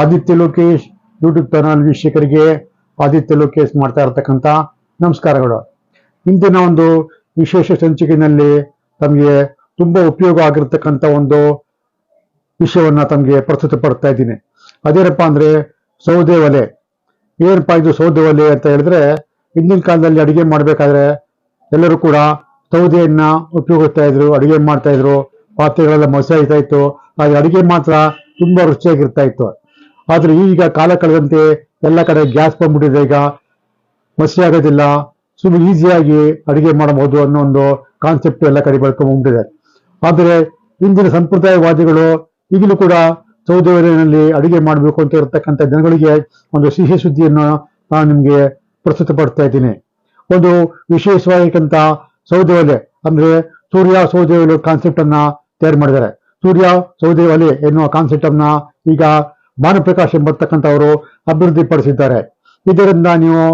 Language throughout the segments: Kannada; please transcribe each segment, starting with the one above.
ಆದಿತ್ಯ ಲೋಕೇಶ್ ಯೂಟ್ಯೂಬ್ ಚಾನಲ್ ವೀಕ್ಷಕರಿಗೆ ಆದಿತ್ಯ ಲೋಕೇಶ್ ಮಾಡ್ತಾ ಇರತಕ್ಕಂಥ ನಮಸ್ಕಾರಗಳು. ಇಂದಿನ ಒಂದು ವಿಶೇಷ ಸಂಚಿಕೆಯಲ್ಲಿ ತಮಗೆ ತುಂಬಾ ಉಪಯೋಗ ಆಗಿರ್ತಕ್ಕಂಥ ಒಂದು ವಿಷಯವನ್ನ ತಮಗೆ ಪ್ರಸ್ತುತಪಡ್ತಾ ಇದ್ದೀನಿ. ಅದೇನಪ್ಪ ಅಂದ್ರೆ ಸೌದೆ ಒಲೆ. ಏನಪ್ಪಾ ಇದು ಸೌದೆ ಒಲೆ ಅಂತ ಹೇಳಿದ್ರೆ ಹಿಂದಿನ ಕಾಲದಲ್ಲಿ ಅಡಿಗೆ ಮಾಡಬೇಕಾದ್ರೆ ಎಲ್ಲರೂ ಕೂಡ ಸೌದೆಯನ್ನ ಉಪಯೋಗಿಸ್ತಾ ಇದ್ರು, ಅಡಿಗೆ ಮಾಡ್ತಾ ಇದ್ರು, ಪಾತ್ರೆಗಳೆಲ್ಲ ಮಸಿ ಆಯ್ತಾ ಇತ್ತು. ಹಾಗೆ ಅಡಿಗೆ ಮಾತ್ರ ತುಂಬಾ ರುಚಿಯಾಗಿರ್ತಾ ಇತ್ತು. ಆದ್ರೆ ಈಗ ಕಾಲ ಕಳೆದಂತೆ ಎಲ್ಲ ಕಡೆ ಗ್ಯಾಸ್ ಬಂದ್ಬಿಟ್ಟಿದೆ ಈಗ. ಮಸಿ ಆಗೋದಿಲ್ಲ. ಸುಮ್ಮನೆ ಈಸಿಯಾಗಿ ಅಡಿಗೆ ಮಾಡಬಹುದು ಅನ್ನೋ ಒಂದು ಕಾನ್ಸೆಪ್ಟ್ ಎಲ್ಲ ಕಡೆ ಬೆಳ್ಕೊಂಡ್ಬಿಟ್ಟಿದೆ ಆದರೆ ಇಂದಿನ ಸಂಪ್ರದಾಯವಾದಿಗಳು ಈಗಲೂ ಕೂಡ ಸೌದೆ ಒಲೆಯಲ್ಲಿ ಅಡಿಗೆ ಮಾಡಬೇಕು ಅಂತ ಇರತಕ್ಕಂಥ ಜನಗಳಿಗೆ ಒಂದು ಸಿಹಿ ಸುದ್ದಿಯನ್ನು ನಾನು ನಿಮಗೆ ಪ್ರಸ್ತುತಪಡ್ತಾ ಇದ್ದೀನಿ. ಒಂದು ವಿಶೇಷವಾಗಿರ್ತಕ್ಕಂಥ ಸೌದೆ ಒಲೆ ಅಂದ್ರೆ ಸೂರ್ಯ ಸೌದೆ ಒಲೆ ಕಾನ್ಸೆಪ್ಟ್ ಅನ್ನ ತಯಾರು ಮಾಡಿದ್ದಾರೆ. ಸೂರ್ಯ ಸೌದೆ ಒಲೆ ಎನ್ನುವ ಕಾನ್ಸೆಪ್ಟ್ ಅನ್ನ ಈಗ ಭಾನುಪ್ರಕಾಶ್ ಎಂಬತಕ್ಕಂಥವರು ಅಭಿವೃದ್ಧಿಪಡಿಸಿದ್ದಾರೆ. ಇದರಿಂದ ನೀವು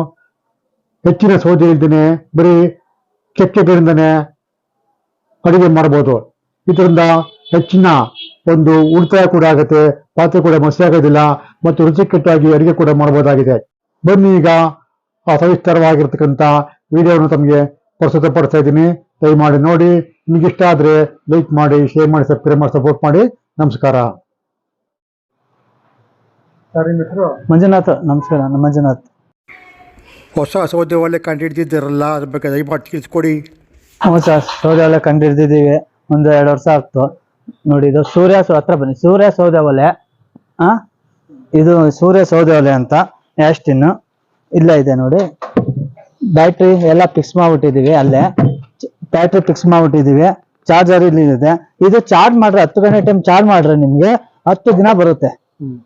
ಹೆಚ್ಚಿನ ಸೌದೆ ಇಲ್ದೇನೆ ಬರೀ ಕೆಕ್ಕೆಗಳಿಂದನೇ ಅಡುಗೆ ಮಾಡಬಹುದು ಇದರಿಂದ ಹೆಚ್ಚಿನ ಒಂದು ಉಳಿತಾಯ ಕೂಡ ಆಗುತ್ತೆ, ಪಾತ್ರೆ ಕೂಡ ಮಸಿ ಆಗೋದಿಲ್ಲ ಮತ್ತು ರುಚಿಕಟ್ಟಾಗಿ ಅಡುಗೆ ಕೂಡ ಮಾಡಬಹುದಾಗಿದೆ ಬನ್ನಿ ಈಗ ಆ ಸವಿಸ್ತಾರವಾಗಿರ್ತಕ್ಕಂಥ ವಿಡಿಯೋವನ್ನು ತಮಗೆ ಪ್ರಸ್ತುತಪಡಿಸ್ತಾ ಇದ್ದೀನಿ. ದಯಮಾಡಿ ನೋಡಿ. ನಿಮ್ಗೆ ಇಷ್ಟ ಆದರೆ ಲೈಕ್ ಮಾಡಿ, ಶೇರ್ ಮಾಡಿ, ಸಬ್ಸ್ಕ್ರೈಬ್ ಮಾಡಿ, ಸಪೋರ್ಟ್ ಮಾಡಿ. ನಮಸ್ಕಾರ. ಸರ್ ನಿಮ್ಮ ಹೆಸರು ಮಂಜುನಾಥ್ ನಮಸ್ಕಾರ ನಾನು ಮಂಜುನಾಥ್. ಹೊಸ ಸೌದೆ ಒಲೆ ಕಂಡು ಹಿಡಿದಿದ್ದಾರಲ್ಲ ಅದ್ರ ಬಗ್ಗೆ ದಯಮಾಡಿ ತಿಳಿಸ್ಕೊಡಿ. ಹ್ಞೂ ಸರ್ ಸೌದೆ ಒಲೆ ಕಂಡಿಡ್ದಿದ್ದೀವಿ ಒಂದು ಎರಡು ವರ್ಷ ಆಗ್ತು. ನೋಡಿ ಇದು ಸೂರ್ಯ ಸೌ- ಹತ್ರ ಬನ್ನಿ ಸೂರ್ಯ ಸೌದೆ ಒಲೆ ಆ? ಇದು ಸೂರ್ಯ ಸೌದೆ ಒಲೆ ಅಂತ ಯಾಸ್ಟಿನ್ ಇಲ್ಲ ಇದೆ ನೋಡಿ. ಬ್ಯಾಟ್ರಿ ಎಲ್ಲ ಫಿಕ್ಸ್ ಮಾಡ್ಬಿಟ್ಟಿದೀವಿ ಅಲ್ಲೇ. ಬ್ಯಾಟ್ರಿ ಫಿಕ್ಸ್ ಮಾಡ್ಬಿಟ್ಟಿದೀವಿ ಚಾರ್ಜರ್ ಇಲ್ಲಿ ಇದೆ ಇದು ಚಾರ್ಜ್ ಮಾಡ್ರೆ ಹತ್ತು ಗಂಟೆ ಟೈಮ್ ಚಾರ್ಜ್ ಮಾಡ್ರೆ ನಿಮ್ಗೆ ಹತ್ತು ದಿನ ಬರುತ್ತೆ.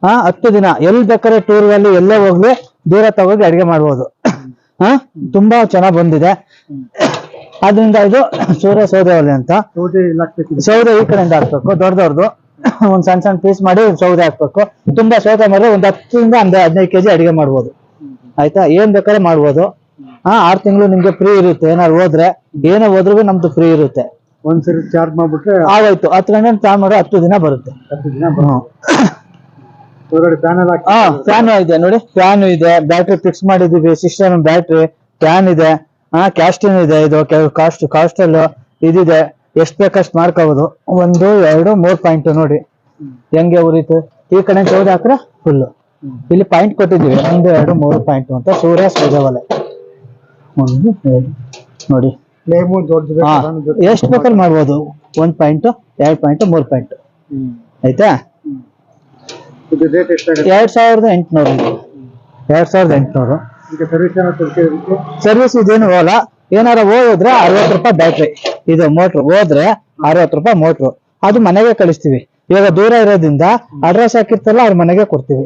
ಹಾ ಹತ್ತು ದಿನ. ಎಲ್ಲಿ ಬೇಕಾದ್ರೆ ಟೂರ್ ಅಲ್ಲಿ ಎಲ್ಲೇ ಹೋಗ್ಲಿ ದೂರ ತಗೋಗಿ ಅಡಿಗೆ ಮಾಡ್ಬೋದು. ಹಾ ತುಂಬಾ ಚೆನ್ನಾಗ್ ಬಂದಿದೆ. ಅದರಿಂದ ಇದು ಸೂರ್ಯ ಸೌದೆ ಒಲೆ ಅಂತ ಸೌದೆ ಈ ಕಡೆಯಿಂದ ಹಾಕ್ಬೇಕು ದೊಡ್ಡ ದೊಡ್ಡದು ಒಂದ್ ಸಣ್ಣ ಸಣ್ಣ ಪೀಸ್ ಮಾಡಿ ಸೌದೆ ಹಾಕ್ಬೇಕು. ತುಂಬಾ ಸೌದೆ ಮಾಡಿದ್ರೆ ಒಂದ್ ಹತ್ತರಿಂದ ಒಂದ್ ಹದಿನೈದು ಕೆಜಿ ಅಡಿಗೆ ಮಾಡ್ಬೋದು. ಆಯ್ತಾ? ಏನ್ ಬೇಕಾದ್ರೆ ಮಾಡ್ಬೋದು. ಹಾ ಆರ್ ತಿಂಗಳು ನಿಮ್ಗೆ ಫ್ರೀ ಇರುತ್ತೆ. ಏನಾದ್ರು ಹೋದ್ರೆ ಏನೇ ಹೋದ್ರೂ ನಮ್ದು ಫ್ರೀ ಇರುತ್ತೆ. ಒಂದ್ಸರಿ ಚಾರ್ಜ್ ಮಾಡ್ಬಿಟ್ರೆ ಆಗೋಯ್ತು. ಹತ್ತು ಗಂಟೆ ಚಾರ್ಜ್ ಮಾಡಿದ್ರೆ ಹತ್ತು ದಿನ ಬರುತ್ತೆ. ಹತ್ತು ದಿನ ಹ್ಮ್ ಹೊರಗಡೆ ಪ್ಯಾನಲ್ ಹಾಕಿ ಹಾ ಫ್ಯಾನ್ ಇದೆ ನೋಡಿ ಫ್ಯಾನ್ ಇದೆ ಬ್ಯಾಟ್ರಿ ಫಿಕ್ಸ್ ಮಾಡಿದೀವಿ ಸಿಸ್ಟಮ್ ಬ್ಯಾಟ್ರಿ ಫ್ಯಾನ್ ಇದೆ ಹಾ ಕ್ಯಾಸ್ಟಿನ್ ಇದೆ ಇದು ಕಾಸ್ಟ್ ಕಾಸ್ಟಲ್ ಇದಿದೆ ಎಷ್ಟ್ ಬೇಕಷ್ಟು ಮಾಡ್ಕೋಬಹುದು ಒಂದು ಎರಡು ಮೂರ್ ಪಾಯಿಂಟ್ ನೋಡಿ ಹೆಂಗೆ ಉರಿತು ಈ ಕಡೆ ಚೌದ ಹಾಕ್ರೆ ಫುಲ್ ಇಲ್ಲಿ ಪಾಯಿಂಟ್ ಕೊಟ್ಟಿದ್ದೀವಿ ಒಂದು ಎರಡು ಮೂರು ಪಾಯಿಂಟ್ ಅಂತ ಸೂರ್ಯ ಸೂರ್ಯವಲೆ ಒಂದು ಎರಡು ನೋಡಿ. ಎಷ್ಟ್ ಬೇಕಲ್ಲಿ ಮಾಡ್ಬೋದು ಒಂದ್ ಪಾಯಿಂಟ್ ಎರಡ್ ಪಾಯಿಂಟ್ ಮೂರ್ ಪಾಯಿಂಟ್ ಆಯ್ತಾ? ಇದು ರೇಟ್ ಎಷ್ಟಾಗುತ್ತೆ ಎರಡ್ ಸಾವಿರದ ಎಂಟುನೂರು. ಎರಡ್ ಸಾವಿರದ ಎಂಟುನೂರು. ಈಗ ಸರ್ವಿಸ್ ಏನೋ ಕೊಡ್ತಿರೋದಕ್ಕೆ? ಸರ್ವಿಸ್ ಇದೇನು ಹೋಗಲ್ಲ ಏನಾರ ಹೋದ್ರೆ ಅರವತ್ತು ರೂಪಾಯಿ ಬ್ಯಾಟ್ರಿ ಇದು ಮೋಟ್ರ್ ಹೋದ್ರೆ ಅರವತ್ತು ರೂಪಾಯಿ ಮೋಟ್ರು ಅದು ಮನೆಗೆ ಕಳಿಸ್ತೀವಿ. ಇವಾಗ ದೂರ ಇರೋದ್ರಿಂದ ಅಡ್ರೆಸ್ ಹಾಕಿರ್ತಲ್ಲ ಅವ್ರ ಮನೆಗೆ ಕೊಡ್ತೀವಿ.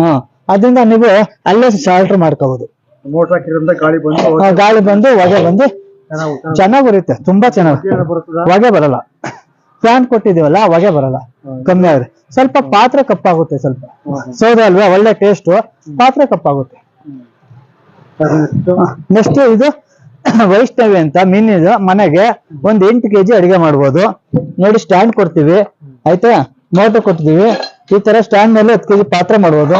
ಹಾ. ಅದರಿಂದ ನೀವು ಅಲ್ಲೇ ಶಾಲ್ಟರ್ ಮಾಡ್ಕೋಬಹುದು ಮೋಟರ್ ಹಾಕಿರೋದ್ರಿಂದ ಗಾಳಿ ಬಂದು ಗಾಳಿ ಬಂದು ಹೊಗೆ ಬಂದು ಚೆನ್ನಾಗಿ ಬರುತ್ತೆ ತುಂಬಾ ಚೆನ್ನಾಗಿ ಬರ್ತದ ಹೊಗೆ ಬರಲ್ಲ. ಫ್ಯಾನ್ ಕೊಟ್ಟಿದೀವಲ್ಲ ಹೊಗೆ ಬರಲ್ಲ. ಕಮ್ಮಿ ಆದ್ರೆ. ಸ್ವಲ್ಪ ಪಾತ್ರೆ ಕಪ್ಪಾಗುತ್ತೆ ಸ್ವಲ್ಪ. ಸೌದೆ ಅಲ್ವಾ? ಒಳ್ಳೆ ಟೇಸ್ಟ್ ಪಾತ್ರೆ ಕಪ್ಪಾಗುತ್ತೆ. ನೆಕ್ಸ್ಟ್ ಇದು ವೈಷ್ಣವಿ ಅಂತ ಮೀನಿದು ಮನೆಗೆ ಒಂದ್ ಎಂಟು ಕೆಜಿ ಅಡಿಗೆ ಮಾಡ್ಬೋದು. ನೋಡಿ ಸ್ಟ್ಯಾಂಡ್ ಕೊಡ್ತೀವಿ. ಆಯ್ತಾ? ಮೋಟರ್ ಕೊಡ್ತೀವಿ ಈ ತರ ಸ್ಟ್ಯಾಂಡ್ ಮೇಲೆ ಹತ್ತು ಕೆಜಿ ಪಾತ್ರೆ ಮಾಡ್ಬೋದು.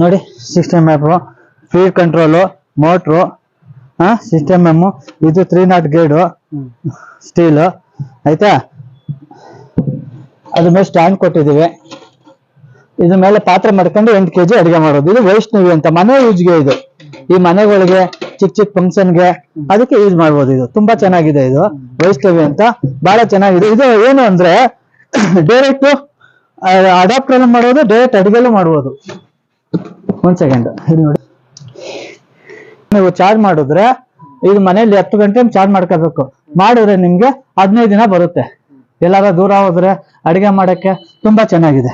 ನೋಡಿ system map feed control motor ಹಾ ಸಿಸ್ಟಮ್ ಎಂ ಇದು ತ್ರೀ ನಾಟ್ ಗೇಡು ಸ್ಟೀಲ್ ಆಯ್ತಾ? ಅದ್ರ ಮೇಲೆ ಸ್ಟ್ಯಾಂಡ್ ಕೊಟ್ಟಿದ್ದೀವಿ. ಇದ್ರ ಮೇಲೆ ಪಾತ್ರೆ ಮಾಡ್ಕೊಂಡು ಎಂಟು ಕೆಜಿ ಅಡಿಗೆ ಮಾಡೋದು. ಇದು ವೈಷ್ಣವಿ ಅಂತ ಮನೆ ಯೂಜ್ಗೆ ಇದು. ಈ ಮನೆಗಳಿಗೆ ಚಿಕ್ಕ ಚಿಕ್ಕ ಫಂಕ್ಷನ್ಗೆ ಅದಕ್ಕೆ ಯೂಸ್ ಮಾಡ್ಬೋದು ಇದು. ತುಂಬಾ ಚೆನ್ನಾಗಿದೆ ಇದು ವೈಷ್ಣವಿ ಅಂತ. ಬಹಳ ಚೆನ್ನಾಗಿದೆ. ಇದು ಏನು ಅಂದ್ರೆ ಡೈರೆಕ್ಟ್ ಅಡಾಪ್ಟರ್ ಮಾಡೋದು ಡೈರೆಕ್ಟ್ ಅಡಿಗೆಲ್ಲೂ ಮಾಡ್ಬೋದು. ಒಂದ್ ಸೆಕೆಂಡ್ ನೋಡಿ. ನೀವು ಚಾರ್ಜ್ ಮಾಡಿದ್ರೆ ಇದು ಮನೆಯಲ್ಲಿ ಹತ್ತು ಗಂಟೆ ಚಾರ್ಜ್ ಮಾಡ್ಕೋಬೇಕು. ಮಾಡಿದ್ರೆ ನಿಮ್ಗೆ ಹದಿನೈದು ದಿನ ಬರುತ್ತೆ. ಎಲ್ಲಾರ ದೂರ ಹೋದ್ರೆ ಅಡಿಗೆ ಮಾಡಕ್ಕೆ ತುಂಬಾ ಚೆನ್ನಾಗಿದೆ.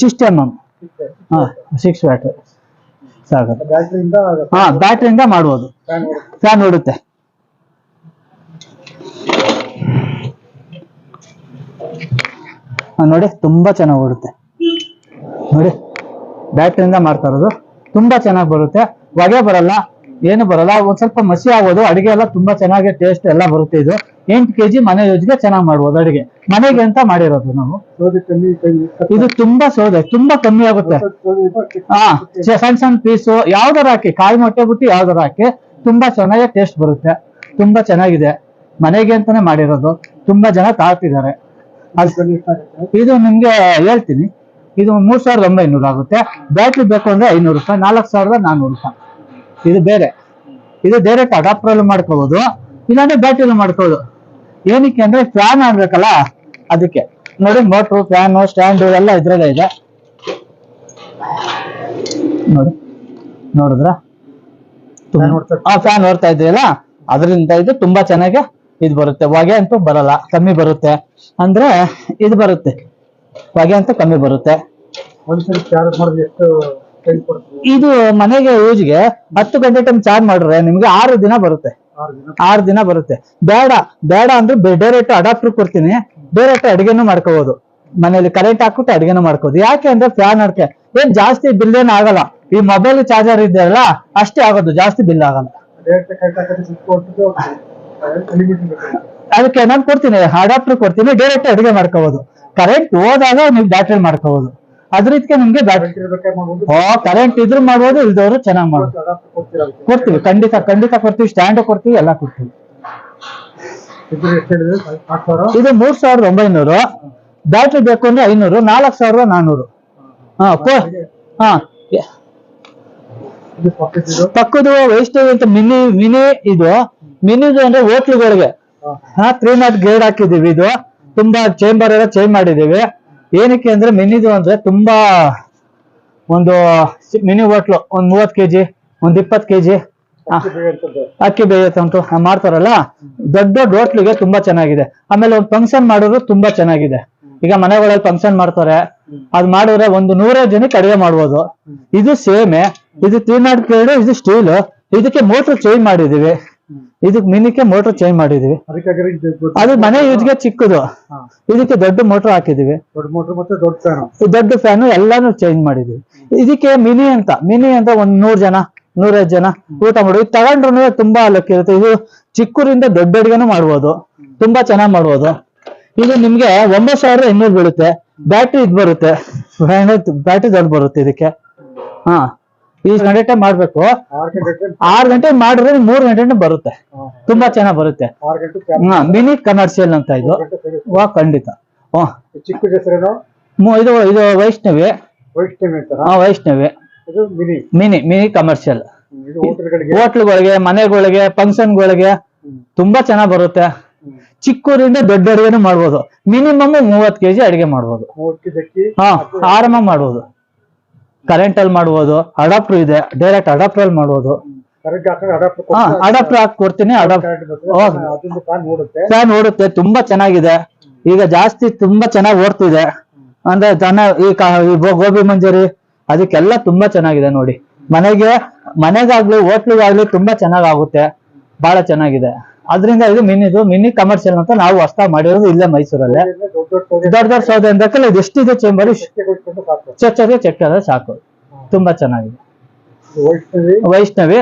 ಸಿಸ್ಟಮ್ ಸಿಕ್ಸ್ ಬ್ಯಾಟ್ರಿ ಸಾಕು. ಬ್ಯಾಟ್ರಿಯಿಂದ ಮಾಡ್ಬೋದು. ಫ್ಯಾನ್ ಓಡುತ್ತೆ. ನೋಡಿ, ತುಂಬಾ ಚೆನ್ನಾಗಿ ಓಡುತ್ತೆ. ನೋಡಿ ಬ್ಯಾಟ್ರಿಯಿಂದ ಮಾಡ್ತಾ ಇರೋದು. ತುಂಬಾ ಚೆನ್ನಾಗಿ ಬರುತ್ತೆ. ಹೊಗೆ ಬರಲ್ಲ ಏನು ಬರಲ್ಲ ಒಂದ್ ಸ್ವಲ್ಪ ಮಸಿ ಆಗೋದು ಅಡಿಗೆ ಎಲ್ಲ ತುಂಬಾ ಚೆನ್ನಾಗಿ ಟೇಸ್ಟ್ ಎಲ್ಲ ಬರುತ್ತೆ ಇದು. ಎಂಟು ಕೆಜಿ ಮನೆ ಯೋಜನೆ ಚೆನ್ನಾಗಿ ಮಾಡ್ಬೋದು ಅಡಿಗೆ. ಮನೆಗೆ ಅಂತ ಮಾಡಿರೋದು ನಾವು? ಇದು ತುಂಬಾ ಸೌದೆ ತುಂಬಾ ಕಮ್ಮಿ ಆಗುತ್ತೆ. ಹಾ ಸಣ್ ಸಣ್ಣ ಸಣ್ಣ ಪೀಸು ಯಾವ್ದಾರ ಹಾಕಿ ಕಾಯಿ ಮೊಟ್ಟೆ ಬಿಟ್ಟು ಯಾವ್ದಾರ ಹಾಕಿ ತುಂಬಾ ಚೆನ್ನಾಗಿ ಟೇಸ್ಟ್ ಬರುತ್ತೆ. ತುಂಬಾ ಚೆನ್ನಾಗಿದೆ. ಮನೆಗೆ ಅಂತಾನೆ ಮಾಡಿರೋದು. ತುಂಬಾ ಜನ ತಾಳ್ತಿದ್ದಾರೆ. ಇದು ನಿಮ್ಗೆ ಹೇಳ್ತೀನಿ. ಇದು ಮೂರ್ ಸಾವಿರದ ಒಂಬೈನೂರು ಆಗುತ್ತೆ. ಬ್ಯಾಟ್ರಿ ಬೇಕು ಅಂದ್ರೆ ಐನೂರು ರೂಪಾಯಿ ನಾಲ್ಕು ಸಾವಿರದ ನಾನ್ನೂರು ರೂಪಾಯಿ. ಇದು ಬೇರೆ. ಇದು ಡೈರೆಕ್ಟ್ ಅಡಾಪ್ಟರ್ ಅಲ್ಲಿ ಮಾಡ್ಕೋಬಹುದು ಇಲ್ಲಾಂದ್ರೆ ಬ್ಯಾಟ್ರಿ ಮಾಡ್ಕೋಬಹುದು ಏನಕ್ಕೆ ಅಂದ್ರೆ ಫ್ಯಾನ್ ಆಗ್ಬೇಕಲ್ಲ ಅದಕ್ಕೆ. ನೋಡಿ ಮೋಟ್ರು ಫ್ಯಾನು ಸ್ಟ್ಯಾಂಡು ಎಲ್ಲ ಇದ್ರಲ್ಲೇ ಇದೆ. ನೋಡಿ ನೋಡಿದ್ರ? ಆ ಫ್ಯಾನ್ ನೋಡ್ತಾ ಇದ್ರಲ್ಲ ಅದರಿಂದ ಇದು ತುಂಬಾ ಚೆನ್ನಾಗಿ ಇದು ಬರುತ್ತೆ. ಹೊಗೆ ಅಂತೂ ಬರಲ್ಲ ಕಮ್ಮಿ ಬರುತ್ತೆ. ಅಂದ್ರೆ ಇದು ಬರುತ್ತೆ. ಹೊಗೆ ಅಂತೂ ಕಮ್ಮಿ ಬರುತ್ತೆ. ಒಂದ್ಸರಿ ಚಾರ್ಜ್ ಮಾಡಿದ್ರೆ ಎಷ್ಟು ಇದು ಮನೆಗೆ ಯೂಜ್ಗೆ ಹತ್ತು ಗಂಟೆ ಟೈಮ್ ಚಾರ್ಜ್ ಮಾಡಿದ್ರೆ ನಿಮ್ಗೆ ಆರು ದಿನ ಬರುತ್ತೆ. ಆರು ದಿನ. ಬರುತ್ತೆ. ಬೇಡ ಬೇಡ ಅಂದ್ರೆ ಡೈರೆಕ್ಟ್ ಅಡಾಪ್ಟರ್ ಕೊಡ್ತೀನಿ. ಡೈರೆಕ್ಟ್ ಅಡಿಗೆನೂ ಮಾಡ್ಕೋಬಹುದು ಮನೇಲಿ ಕರೆಂಟ್ ಹಾಕ್ಬಿಟ್ಟು ಅಡಿಗೆನೂ ಮಾಡ್ಕೋದು ಯಾಕೆ ಅಂದ್ರೆ ಫ್ಯಾನ್ ಅಡಿಕೆ ಏನ್ ಜಾಸ್ತಿ ಬಿಲ್ ಏನ್ ಆಗಲ್ಲ. ಈ ಮೊಬೈಲ್ ಚಾರ್ಜರ್ ಇದೆಯಲ್ಲ ಅಷ್ಟೇ ಆಗೋದು. ಜಾಸ್ತಿ ಬಿಲ್ ಆಗಲ್ಲ. ಅದಕ್ಕೆ ನಾನು ಕೊಡ್ತೀನಿ ಅಡಾಪ್ಟರ್ ಕೊಡ್ತೀನಿ ಡೈರೆಕ್ಟ್ ಅಡಿಗೆ ಮಾಡ್ಕೋಬಹುದು ಕರೆಂಟ್ ಹೋದಾಗ ನೀವು ಬ್ಯಾಟ್ರಿ ಮಾಡ್ಕೋಬಹುದು ನಿಮ್ಗೆ ಬೇಕಾದ್ರೆ ಮಾಡ್ಬೋದು ಓ ಕರೆಂಟ್ ಇದ್ರು ಮಾಡ್ಬೋದು ಇಲ್ದವ್ರು ಚೆನ್ನಾಗಿ ಮಾಡ್ಬೋದು. ಕೊಡ್ತೀವಿ, ಖಂಡಿತ ಖಂಡಿತ ಕೊಡ್ತೀವಿ ಸ್ಟ್ಯಾಂಡ್ ಕೊಡ್ತೀವಿ, ಎಲ್ಲ ಕೊಡ್ತೀವಿ. ಇದು ಮೂರ್ ಸಾವಿರದ ಒಂಬೈನೂರು ಬ್ಯಾಟ್ರಿ ಬೇಕು ಅಂದ್ರೆ ಐನೂರು, ನಾಲ್ಕು ಸಾವಿರದ ನಾನ್ನೂರು ಹಾ ಹಾ. ಪಕ್ಕದ ವೇಸ್ಟೇಜ್ ಅಂತ ಮಿನಿ ಮಿನಿ ಇದು. ಮಿನಿದು ಅಂದ್ರೆ ಹೋಟ್ಲುಗಳಿಗೆ ಹಾ ತ್ರೀ ನಾಟ್ ಗ್ರೇಡ್ ಹಾಕಿದೀವಿ ಇದು. ತುಂಬಾ ಚೇಂಬರ್ ಎಲ್ಲ ಚೇಂಜ್ ಮಾಡಿದೀವಿ ಏನಕ್ಕೆ ಅಂದ್ರೆ ಮೆನಿದು ಅಂದ್ರೆ ತುಂಬಾ ಒಂದು ಮಿನಿ ಹೋಟ್ಲು ಒಂದ್ ಮೂವತ್ ಕೆಜಿ, ಒಂದ್ ಇಪ್ಪತ್ ಕೆಜಿ ಅಕ್ಕಿ ಬೇಯುತ್ತೆ ಅಂತ ಮಾಡ್ತಾರಲ್ಲ? ದೊಡ್ಡ ದೊಡ್ಡ ಹೋಟ್ಲಿಗೆ ತುಂಬಾ ಚೆನ್ನಾಗಿದೆ. ಆಮೇಲೆ ಒಂದು ಫಂಕ್ಷನ್ ಮಾಡಿದ್ರು ತುಂಬಾ ಚೆನ್ನಾಗಿದೆ. ಈಗ ಮನೆಗಳಲ್ಲಿ ಫಂಕ್ಷನ್ ಮಾಡ್ತಾರೆ. ಅದ್ ಮಾಡಿದ್ರೆ ಒಂದು ನೂರೈದು ಜನಕ್ಕೆ ಕಡಿಮೆ ಮಾಡ್ಬೋದು. ಇದು ಸೇಮೆ, ಇದು ತ್ರೀ ನಾಟ್ ಇದು ಸ್ಟೀಲ್ ಇದಕ್ಕೆ ಮೋಟರ್ ಚೇಂಜ್ ಮಾಡಿದೀವಿ ಇದಕ್ಕೆ ಮಿನಿಕ್ಕೆ ಮೋಟರ್ ಚೇಂಜ್ ಮಾಡಿದೀವಿ. ಅದು ಮನೆ ಯೂಸ್ಗೆ ಚಿಕ್ಕದು. ಇದಕ್ಕೆ ದೊಡ್ಡ ಮೋಟರ್ ಹಾಕಿದೀವಿ. ದೊಡ್ಡ ಮೋಟರ್ ಮತ್ತೆ ದೊಡ್ಡ ಫ್ಯಾನ್ ದೊಡ್ಡ ಫ್ಯಾನ್ ಎಲ್ಲಾನು ಚೇಂಜ್ ಮಾಡಿದೀವಿ. ಇದಕ್ಕೆ ಮಿನಿ ಅಂತ. ಮಿನಿ ಅಂತ ಒಂದ್ ನೂರ್ ಜನ ನೂರೈದು ಜನ ಊಟ ಮಾಡುವ ಇದು ತಗೊಂಡ್ರು ತುಂಬಾ ಲಕ್ ಇರುತ್ತೆ. ಇದು ಚಿಕ್ಕೂರಿಂದ ದೊಡ್ಡ ಅಡಿಗೆನೂ ಮಾಡ್ಬೋದು. ತುಂಬಾ ಚೆನ್ನಾಗಿ ಮಾಡ್ಬೋದು. ಇದು ನಿಮ್ಗೆ ಒಂಬತ್ತು ಸಾವಿರ ಇನ್ನೂರು ಬೀಳುತ್ತೆ. ಬ್ಯಾಟ್ರಿ ಇದ್ ಬರುತ್ತೆ. ಬ್ಯಾಟ್ರಿ ದೊಡ್ಡ ಬರುತ್ತೆ ಇದಕ್ಕೆ. ಹಾ. ಈ ಗಂಟೆ ಟೈಮ್ ಮಾಡ್ಬೇಕು. ಆರು ಗಂಟೆ ಮಾಡಿದ್ರೆ ಮೂರು ಗಂಟೆ ಬರುತ್ತೆ. ತುಂಬಾ ಚೆನ್ನಾಗಿ ಬರುತ್ತೆ. ಮಿನಿ ಕಮರ್ಷಿಯಲ್ ಅಂತ ಇದು. ವಾ ಖಂಡಿತ. ಇದು ಇದು Vaishnavi. Vaishnavi mini mini commercial ಹೋಟ್ಲ್ಗಳಿಗೆ? ಮನೆಗಳಿಗೆ ಫಂಕ್ಷನ್ ಫಂಕ್ಷನ್ಗಳಿಗೆ ತುಂಬಾ ಚೆನ್ನಾಗಿ ಬರುತ್ತೆ. ಚಿಕ್ಕೂರಿಂದ ದೊಡ್ಡ ಅಡಿಗೆನೂ ಮಾಡ್ಬೋದು. ಮಿನಿಮಮ್ ಮೂವತ್ ಕೆಜಿ ಅಡಿಗೆ ಮಾಡ್ಬೋದು. ಆರಾಮಾಗಿ ಮಾಡ್ಬೋದು. ಕರೆಂಟ್ ಅಲ್ಲಿ ಮಾಡ್ಬೋದು ಅಡಾಪ್ಟರ್ ಇದೆ ಡೈರೆಕ್ಟ್ ಅಡಾಪ್ಟರ್ ಅಲ್ಲಿ ಮಾಡ್ಬೋದು. ಅಡಾಪ್ಟರ್ ಹಾಕಿ ಕೊಡ್ತೀನಿ ಅಡಾಪ್ಟರ್ ಫ್ಯಾನ್ ಓಡುತ್ತೆ. ತುಂಬಾ ಚೆನ್ನಾಗಿದೆ. ಈಗ ಜಾಸ್ತಿ ತುಂಬಾ ಚೆನ್ನಾಗಿ ಓಡ್ತಿದೆ. ಅಂದ್ರೆ ಜನ ಈ ಗೋಬಿ ಮಂಜೂರಿ ಅದಕ್ಕೆಲ್ಲ ತುಂಬಾ ಚೆನ್ನಾಗಿದೆ ನೋಡಿ. ಮನೆಗೆ ಮನೆಗಾಗ್ಲಿ ಹೋಟ್ಲಿಗಾಗ್ಲಿ ತುಂಬಾ ಚೆನ್ನಾಗಾಗುತ್ತೆ ಬಹಳ ಚೆನ್ನಾಗಿದೆ. ಅದರಿಂದ ಇದು ಮಿನಿದು ಮಿನಿ ಕಮರ್ಷಿಯಲ್ ಅಂತ ನಾವು ಹೊಸ್ದಾಗಿ ಮಾಡಿರೋದು ಇಲ್ಲೇ ಮೈಸೂರಲ್ಲೇ. ದೊಡ್ಡ ದೊಡ್ಡ ಸೌದೆ ಅಂದಕ್ಕಲ್ಲ ಇದು ಎಷ್ಟಿದೆ ಚೇಂಬರ್ ಚಚ್ಚರಿಗೆ ಕೊಟ್ಕೊಂಡು ಸಾಕು. ತುಂಬಾ ಚೆನ್ನಾಗಿದೆ. ವೈಷ್ಣವಿ.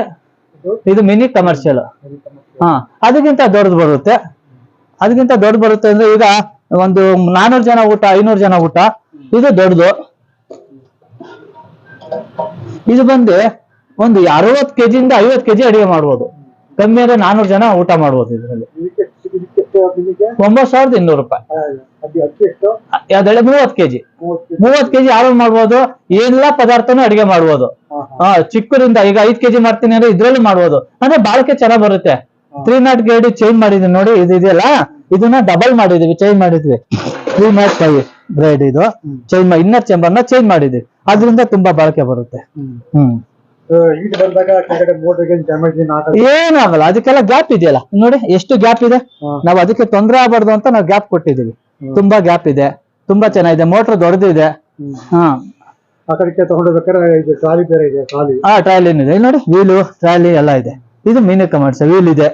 ಇದು ಇದು ಮಿನಿ ಕಮರ್ಷಿಯಲ್ ಮಿನಿ ಕಮರ್ಷಿಯಲ್. ಹಾ, ಅದಕ್ಕಿಂತ ದೊಡ್ಡದು ಬರುತ್ತೆ. ಅದಕ್ಕಿಂತ ದೊಡ್ಡ ಬರುತ್ತೆ ಅಂದ್ರೆ ಈಗ ಒಂದು ನಾನೂರು ಜನ ಊಟ, ಐನೂರು ಜನ ಊಟ, ಇದು ದೊಡ್ಡದು. ಇದು ಬಂದು ಒಂದು ಅರವತ್ತು ಕೆಜಿಯಿಂದ ಐವತ್ತು ಕೆಜಿ ಅಡಿಗೆ ಮಾಡ್ಬೋದು. ಕಮ್ಮಿ ಅಂದ್ರೆ ನಾನೂರು ಜನ ಊಟ ಮಾಡ್ಬೋದು ಇದರಲ್ಲಿ. ಒಂಬತ್ತು ಸಾವಿರದ ಇನ್ನೂರು ರೂಪಾಯಿ. ಆ, ಅದು ಅಕ್ಕಿ ಎಷ್ಟು ಮೂವತ್ತು ಕೆಜಿ. ಮೂವತ್ತು ಕೆಜಿ ಯಾರು ಮಾಡ್ಬೋದು? ಎಲ್ಲಾ ಪದಾರ್ಥನೂ ಅಡಿಗೆ ಮಾಡ್ಬೋದು. ಹಾ ಚಿಕ್ಕದಿಂದ ಈಗ ಐದ್ ಕೆಜಿ ಮಾಡ್ತೀನಿ ಅಂದ್ರೆ ಇದ್ರಲ್ಲಿ ಮಾಡ್ಬೋದು. ಅಂದ್ರೆ ಬಾಳಿಕೆ ಚೆನ್ನಾಗ್ ಬರುತ್ತೆ. ತ್ರೀ ನಾಟ್ ಗೇಡಿ ಚೇಂಜ್ ಮಾಡಿದ್ವಿ ನೋಡಿ ಇದು ಇದೆಯಲ್ಲ? ಇದನ್ನ ಡಬಲ್ ಮಾಡಿದ್ವಿ ಚೇಂಜ್ ಮಾಡಿದ್ವಿ. ತ್ರೀ ನಾಟ್ ಫೈವ್ ಬ್ರೆಡ್ ಇದು. ಚೇಂಜ್ ಇನ್ನರ್ ಚೇಂಬರ್ನ ಚೇಂಜ್ ಮಾಡಿದ್ವಿ. ಅದರಿಂದ ತುಂಬಾ ಬಾಳಿಕೆ ಬರುತ್ತೆ. ಹ್ಮ್. ಹ್ಮ್ ಆ, ಈಟ್ ಬಂದಾಗ ಕೆಳಗಡೆ ಮೋಟರ್ಗೆ ಡ್ಯಾಮೇಜ್ ಏನು ಆಗಲ್ಲ ಏನಾಗಲ್ಲ ಅದಕ್ಕೆಲ್ಲ ಗ್ಯಾಪ್ ಇದೆಯಲ್ಲ? ನೋಡಿ ಎಷ್ಟು ಗ್ಯಾಪ್ ಇದೆ? ಹಾ. ನಾವು ಅದಕ್ಕೆ ತೊಂದರೆ ಆಗಬಾರ್ದು ಅಂತ ನಾವು ಗ್ಯಾಪ್ ಕೊಟ್ಟಿದೀವಿ ತುಂಬಾ ಗ್ಯಾಪ್ ಇದೆ ತುಂಬಾ ಚೆನ್ನಾಗಿದೆ ಮೋಟರ್ ದೊಡ್ಡದಿದೆ. ಹಾ. ಆ ಕಡೆಗೆ ತಗೊಂಡೋಗ್ಬೇಕಾದ್ರೆ ಇದು ಟ್ರಾಲಿ ಬೇರೆ ಇದೆ ಟ್ರಾಲಿ. ಆ ಟ್ರಾಲಿ ಇದೆ ನೋಡಿ ವೀಲು ಟ್ರಾಲಿ ಎಲ್ಲ ಇದೆ. ಇದು ಮಿನಿ ಕಮರ್ಸ್ ವೀಲ್ ಇದೆ.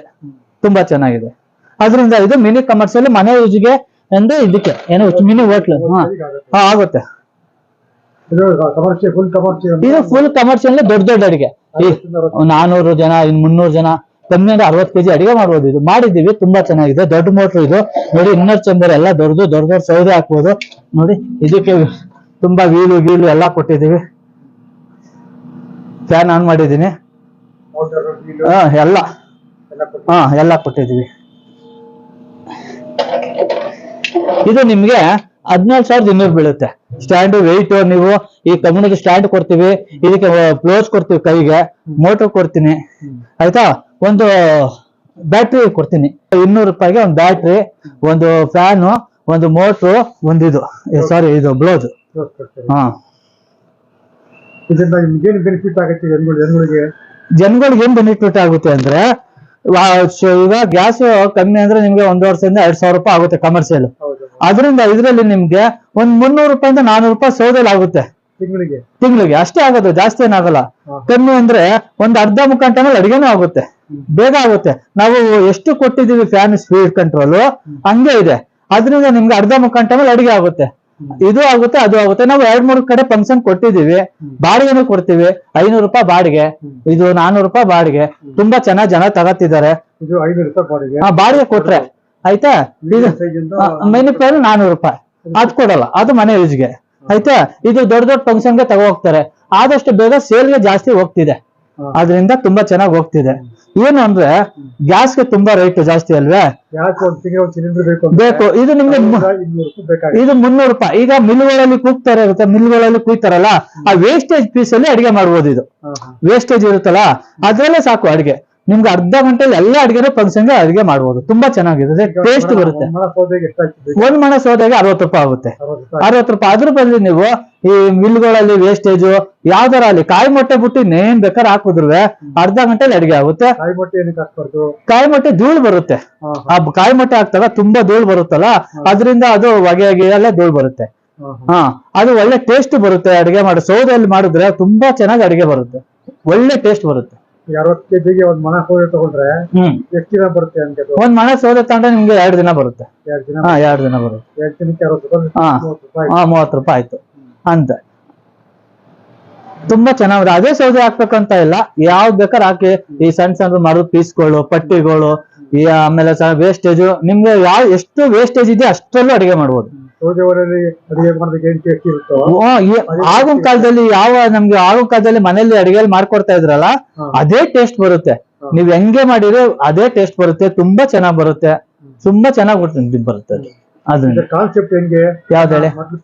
ತುಂಬಾ ಚೆನ್ನಾಗಿದೆ. ಅದರಿಂದ ಇದು ಮಿನಿ ಕಮರ್ಷಿಯಲ್ ಮನೆ ಯೂಸ್ಗೆ ಅಂದ್ರೆ ಇದಕ್ಕೆ ಏನೋ ಮಿನಿ ಹೋಟ್ಲು ಹಾ. ಹಾ ಆಗುತ್ತೆ. ಇದು ಫುಲ್ ಕಮರ್ಷಿಯಲ್ ದೊಡ್ಡ ದೊಡ್ಡ ಅಡಿಗೆ. ನಾನೂರು ಜನ ಇನ್ ಮುನ್ನೂರು ಜನ ಕಮ್ಮಿ ಅಂದ್ರೆ ಅರವತ್ತು ಕೆಜಿ ಅಡಿಗೆ ಮಾಡ್ಬೋದು ಇದು. ಮಾಡಿದೀವಿ ತುಂಬಾ ಚೆನ್ನಾಗಿದೆ. ದೊಡ್ಡ ಮೋಟ್ರ್ ಇದು. ನೋಡಿ ಇನ್ನರ್ ಚಂಬರ್ ಎಲ್ಲ ದೊಡ್ಡದು ದೊಡ್ಡ ದೊಡ್ಡ ಸೌದೆ ಹಾಕ್ಬೋದು. ನೋಡಿ ಇದಕ್ಕೆ ತುಂಬಾ ವೀಲು ಗೀಲು ಎಲ್ಲ ಕೊಟ್ಟಿದ್ದೀವಿ. ಫ್ಯಾನ್ ಆನ್ ಮಾಡಿದ್ದೀನಿ. ಹಾ ಎಲ್ಲ. ಹಾ ಎಲ್ಲ ಕೊಟ್ಟಿದ್ದೀವಿ. ಇದು ನಿಮ್ಗೆ ಹದಿನೇಳು ಸಾವಿರದ ಇನ್ನೂರು ಬೀಳುತ್ತೆ. ಸ್ಟ್ಯಾಂಡ್ ವೆಯ್ಟ್ ನೀವು ಈ ಕಮ್ಯುನಿಗೆ ಸ್ಟ್ಯಾಂಡ್ ಕೊಡ್ತೀವಿ ಇದಕ್ಕೆ ಬ್ಲೋಸ್ ಕೊಡ್ತೀವಿ ಕೈಗೆ ಮೋಟರ್ ಕೊಡ್ತೀನಿ. ಆಯ್ತಾ? ಒಂದು ಬ್ಯಾಟ್ರಿ ಕೊಡ್ತೀನಿ. ಇನ್ನೂರು ರೂಪಾಯಿಗೆ ಒಂದು ಬ್ಯಾಟ್ರಿ ಒಂದು ಫ್ಯಾನು ಒಂದು ಮೋಟ್ರು ಒಂದು ಇದು. ಸಾರಿ ಇದು ಬ್ಲೌಸ್ ಹಾ. ಇದರಿಂದ ನಿಮ್ಗೇನು ಬೆನಿಫಿಟ್ ಆಗುತ್ತೆ ಜನಗಳು ಜನಗಳಿಗೆ? ಜನಗಳಿಗೆ ಏನ್ ಬೆನಿಫಿಟ್ ಆಗುತ್ತೆ ಅಂದ್ರೆ ಇವಾಗ ಗ್ಯಾಸ್ ಕಮ್ಮಿ ಅಂದ್ರೆ ನಿಮ್ಗೆ ಒಂದ್ ವರ್ಷದಿಂದ ಎರಡ್ ಸಾವಿರ ರೂಪಾಯಿ ಆಗುತ್ತೆ ಕಮರ್ಷಿಯಲ್ ಅದರಿಂದ ಇದರಲ್ಲಿ ನಿಮ್ಗೆ ಒಂದ್ ಮುನ್ನೂರು ರೂಪಾಯಿಂದ ನಾನೂರು ರೂಪಾಯಿ ಸೌದೆಲ್ ಆಗುತ್ತೆ. ತಿಂಗಳಿಗೆ? ತಿಂಗಳಿಗೆ. ಅಷ್ಟೇ ಆಗೋದು ಜಾಸ್ತಿ ಏನಾಗಲ್ಲ. ಕಮ್ಮಿ ಅಂದ್ರೆ ಒಂದ್ ಅರ್ಧ ಮುಕ್ಕಾಲು ಟೈಮಲ್ಲಿ ಅಡಿಗೆನೂ ಆಗುತ್ತೆ. ಬೇಗ ಆಗುತ್ತೆ. ನಾವು ಎಷ್ಟು ಕೊಟ್ಟಿದೀವಿ ಫ್ಯಾನ್ ಸ್ಪೀಡ್ ಕಂಟ್ರೋಲ್ ಹಂಗೆ ಇದೆ. ಅದರಿಂದ ನಿಮ್ಗೆ ಅರ್ಧ ಮುಖಾಂತ ಟೈಮಲ್ಲಿ ಅಡಿಗೆ ಆಗುತ್ತೆ. ಇದು ಆಗುತ್ತೆ ಅದು ಆಗುತ್ತೆ. ನಾವು ಎರಡ್ ಮೂರು ಕಡೆ ಫಂಕ್ಷನ್ ಕೊಟ್ಟಿದೀವಿ ಬಾಡಿಗೆನೂ ಕೊಡ್ತೀವಿ. ಐನೂರು ರೂಪಾಯಿ ಬಾಡಿಗೆ. ಇದು ನಾನೂರು ರೂಪಾಯಿ ಬಾಡಿಗೆ. ತುಂಬಾ ಚೆನ್ನಾಗಿ ಜನ ತಗತ್ತಿದ್ದಾರೆ. ಬಾಡಿಗೆ ಕೊಟ್ರೆ. ಆಯ್ತಾ? ಪೇರ್ ನಾನೂರು ರೂಪಾಯಿ. ಅದ್ ಕೊಡಲ್ಲ. ಅದು ಮನೆ ಯೂಸ್ಗೆ. ಆಯ್ತಾ? ಇದು ದೊಡ್ಡ ದೊಡ್ಡ ಫಂಕ್ಷನ್ಗೆ ತಗೋ ಹೋಗ್ತಾರೆ ಆದಷ್ಟು ಬೇಗ ಸೇಲ್ಗೆ ಜಾಸ್ತಿ ಹೋಗ್ತಿದೆ. ಅದರಿಂದ ತುಂಬಾ ಚೆನ್ನಾಗಿ ಹೋಗ್ತಿದೆ. ಏನು ಅಂದ್ರೆ ಗ್ಯಾಸ್ಗೆ ತುಂಬಾ ರೇಟ್ ಜಾಸ್ತಿ ಅಲ್ವೇ? ಗ್ಯಾಸ್ ಬೇಕು ಇದು ನಿಮ್ಗೆ ಇದು ಮುನ್ನೂರು ರೂಪಾಯಿ. ಈಗ ಮಿಲ್ಗಳಲ್ಲಿ ಕೂಗ್ತಾರೆ ಇರುತ್ತೆ. ಮಿಲ್ಗಳಲ್ಲಿ ಕೂಗ್ತಾರಲ್ಲ ಆ ವೇಸ್ಟೇಜ್ ಪೀಸ್ ಅಲ್ಲಿ ಅಡಿಗೆ ಮಾಡ್ಬೋದು ಇದು. ವೇಸ್ಟೇಜ್ ಇರುತ್ತಲ್ಲ ಅದ್ರಲ್ಲೇ ಸಾಕು ಅಡಿಗೆ. ನಿಮ್ಗೆ ಅರ್ಧ ಗಂಟೆಲಿ ಎಲ್ಲ ಅಡಿಗೆನೂ ಫಂಕ್ಷನ್ಗೆ ಅಡಿಗೆ ಮಾಡ್ಬೋದು. ತುಂಬಾ ಚೆನ್ನಾಗಿರುತ್ತೆ ಟೇಸ್ಟ್ ಬರುತ್ತೆ. ಒಂದ್ ಮಣ ಸೌದೆಗೆ ಅರವತ್ತು ರೂಪಾಯಿ ಆಗುತ್ತೆ. ಅರವತ್ತು ರೂಪಾಯಿ. ಅದ್ರ ಬದಲು ನೀವು ಈ ಮಿಲ್ಗಳಲ್ಲಿ ವೇಸ್ಟೇಜ್ ಯಾವ್ದಾರ ಅಲ್ಲಿ ಕಾಯಿ ಮೊಟ್ಟೆ ಬಿಟ್ಟು ಇನ್ನೇನ್ ಬೇಕಾದ್ರೆ ಹಾಕಿದ್ರು ಅರ್ಧ ಗಂಟೆಲಿ ಅಡಿಗೆ ಆಗುತ್ತೆ. ಕಾಯಿ ಮೊಟ್ಟೆ ಧೂಳು ಬರುತ್ತೆ. ಆ ಕಾಯಿ ಮೊಟ್ಟೆ ಹಾಕ್ತಾಗ ತುಂಬಾ ಧೂಳು ಬರುತ್ತಲ್ಲ ಅದರಿಂದ ಅದು ಹೊಗೆ ಎಲ್ಲ ಧೂಳು ಬರುತ್ತೆ. ಹಾ, ಅದು ಒಳ್ಳೆ ಟೇಸ್ಟ್ ಬರುತ್ತೆ ಅಡಿಗೆ ಮಾಡಿ. ಸೌದೆಯಲ್ಲಿ ಮಾಡಿದ್ರೆ ತುಂಬಾ ಚೆನ್ನಾಗಿ ಅಡಿಗೆ ಬರುತ್ತೆ. ಒಳ್ಳೆ ಟೇಸ್ಟ್ ಬರುತ್ತೆ. ಅರವತ್ತು ಕೆಜಿಗೆ ಒಂದ್ ಮಣ ಸೌದೆ ತಗೊಂಡ್ರೆ ಹ್ಮ್. ಎಷ್ಟು ದಿನ ಬರುತ್ತೆ ಅಂತ ಒಂದ್ ಮಣ ಸೌದೆ ತಗೊಂಡ್ರೆ ನಿಮ್ಗೆ ಎರಡು ದಿನ ಬರುತ್ತೆ. ಎರಡು ದಿನ ಹಾ ಎರಡು ದಿನ ಬರುತ್ತೆ. ಎರಡು ದಿನಕ್ಕೆ ಅರವತ್ತು ರೂಪಾಯಿ ಹಾ. ಮೂವತ್ತು ರೂಪಾಯಿ ಹಾ ಮೂವತ್ತು ರೂಪಾಯಿ ಆಯ್ತು. ಅಂತ. ತುಂಬಾ ಚೆನ್ನಾಗಿದೆ. ಅದೇ ಸೌದೆ ಹಾಕ್ಬೇಕಂತ ಇಲ್ಲ. ಯಾವ್ದು ಬೇಕಾದ್ರೆ ಹಾಕಿ. ಈ ಸಣ್ಣ ಸಣ್ಣ ಮರದ ಪೀಸ್ಗಳು ಪಟ್ಟಿಗಳು ಈ ಆಮೇಲೆ ವೇಸ್ಟೇಜ್ ನಿಮ್ಗೆ ಯಾವ ಎಷ್ಟು ವೇಸ್ಟೇಜ್ ಇದೆ ಅಷ್ಟರಲ್ಲೂ ಅಡಿಗೆ ಮಾಡ್ಬೋದು. ಸೌದೆ ಒಲೆಯಲ್ಲಿ ಅಡಿಗೆ ಮಾಡೋದಕ್ಕೆ ಏನ್ ಟೇಸ್ಟ್ ಇರುತ್ತೋ? ಆಗಿನ ಕಾಲದಲ್ಲಿ ಯಾವ ನಮ್ಗೆ ಆಗಿನ ಕಾಲದಲ್ಲಿ ಮನೆಯಲ್ಲಿ ಅಡಿಗೆ ಮಾಡ್ಕೊಡ್ತಾ ಇದ್ರಲ್ಲ ಅದೇ ಟೇಸ್ಟ್ ಬರುತ್ತೆ. ನೀವ್ ಹೆಂಗೆ ಮಾಡಿದ್ರೆ ಅದೇ ಟೇಸ್ಟ್ ಬರುತ್ತೆ ತುಂಬಾ ಚೆನ್ನಾಗ್ ಬರುತ್ತೆ ತುಂಬಾ ಚೆನ್ನಾಗ್ ಬರುತ್ತೆ ಬರುತ್ತೆ ಅದು. ಅದನ್ನ ಕಾನ್ಸೆಪ್ಟ್ ಹೆಂಗೆ?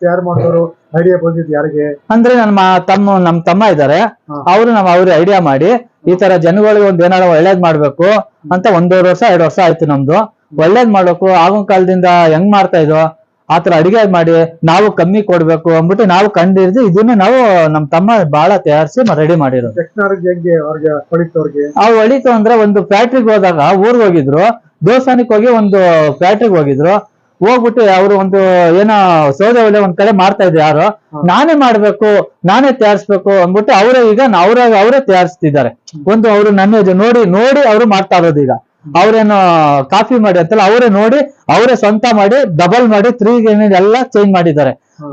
ತಯಾರು ಮಾಡೋರು ಐಡಿಯಾ ಬಂದಿದ್ದು ಯಾರಿಗೆ? ಅಂದ್ರೆ ನನ್ನ ತಮ್ಮ ನಮ್ ತಮ್ಮ ಇದಾರೆ. ಅವ್ರು ಅವರು ನಮ್ ಅವ್ರಿಗೆ ಐಡಿಯಾ ಮಾಡಿ ಈ ತರ ಜನಗಳಿಗೆ ಒಂದ್ ಏನಾರ ಒಳ್ಳೇದ್ ಮಾಡ್ಬೇಕು ಅಂತ ಒಂದೂವರೆ ವರ್ಷ ಎರಡು ವರ್ಷ ಆಯ್ತು ನಮ್ದು. ಒಳ್ಳೇದ್ ಮಾಡ್ಬೇಕು ಆಗಿನ ಕಾಲದಿಂದ ಹೆಂಗ್ ಮಾಡ್ತಾ ಇದ್ವು ಆತರ ಅಡಿಗೆ ಮಾಡಿ ನಾವು ಕಮ್ಮಿ ಕೊಡ್ಬೇಕು ಅಂದ್ಬಿಟ್ಟು ನಾವು ಕಂಡಿರ್ದು ಇದನ್ನ ನಾವು ನಮ್ ತಮ್ಮ ಬಹಳ ತಯಾರಿಸಿ ರೆಡಿ ಮಾಡಿರೋದು. ಹೆಂಗೆ ಅವ್ರಿಗೆ ಪಡಿತವ್ರಿಗೆ ಅವು ಹೊಳಿತು ಅಂದ್ರೆ ಒಂದು ಫ್ಯಾಕ್ಟ್ರಿಗೆ ಹೋದಾಗ ಊರ್ಗ್ ಹೋಗಿದ್ರು ದೇವಸ್ಥಾನಕ್ಕೆ ಹೋಗಿ ಒಂದು ಫ್ಯಾಕ್ಟ್ರಿಗೆ ಹೋಗಿದ್ರು. ಹೋಗ್ಬಿಟ್ಟು ಅವರು ಒಂದು ಏನೋ ಸೌದೆ ಒಲೆ ಒಂದ್ ಕಡೆ ಮಾಡ್ತಾ ಇದ್ರು ಯಾರು. ನಾನೇ ಮಾಡ್ಬೇಕು ನಾನೇ ತಯಾರಿಸ್ಬೇಕು ಅಂದ್ಬಿಟ್ಟು ಅವರೇ ಈಗ ಅವರೇ ಅವರೇ ತಯಾರಿಸ್ತಿದ್ದಾರೆ. ಒಂದು ಅವರು ನನ್ನ ನೋಡಿ ನೋಡಿ ಅವರು ಮಾಡ್ತಾ ಇರೋದು ಈಗ. ಅವ್ರೇನು ಕಾಫಿ ಮಾಡಿ ಅಂತಲ್ಲ ಅವರೇ ನೋಡಿ ಅವರೇ ಸ್ವಂತ ಮಾಡಿ ಡಬಲ್ ಮಾಡಿ ತ್ರೀ ಎಲ್ಲ ಚೇಂಜ್ ಮಾಡಿದ್ದಾರೆ.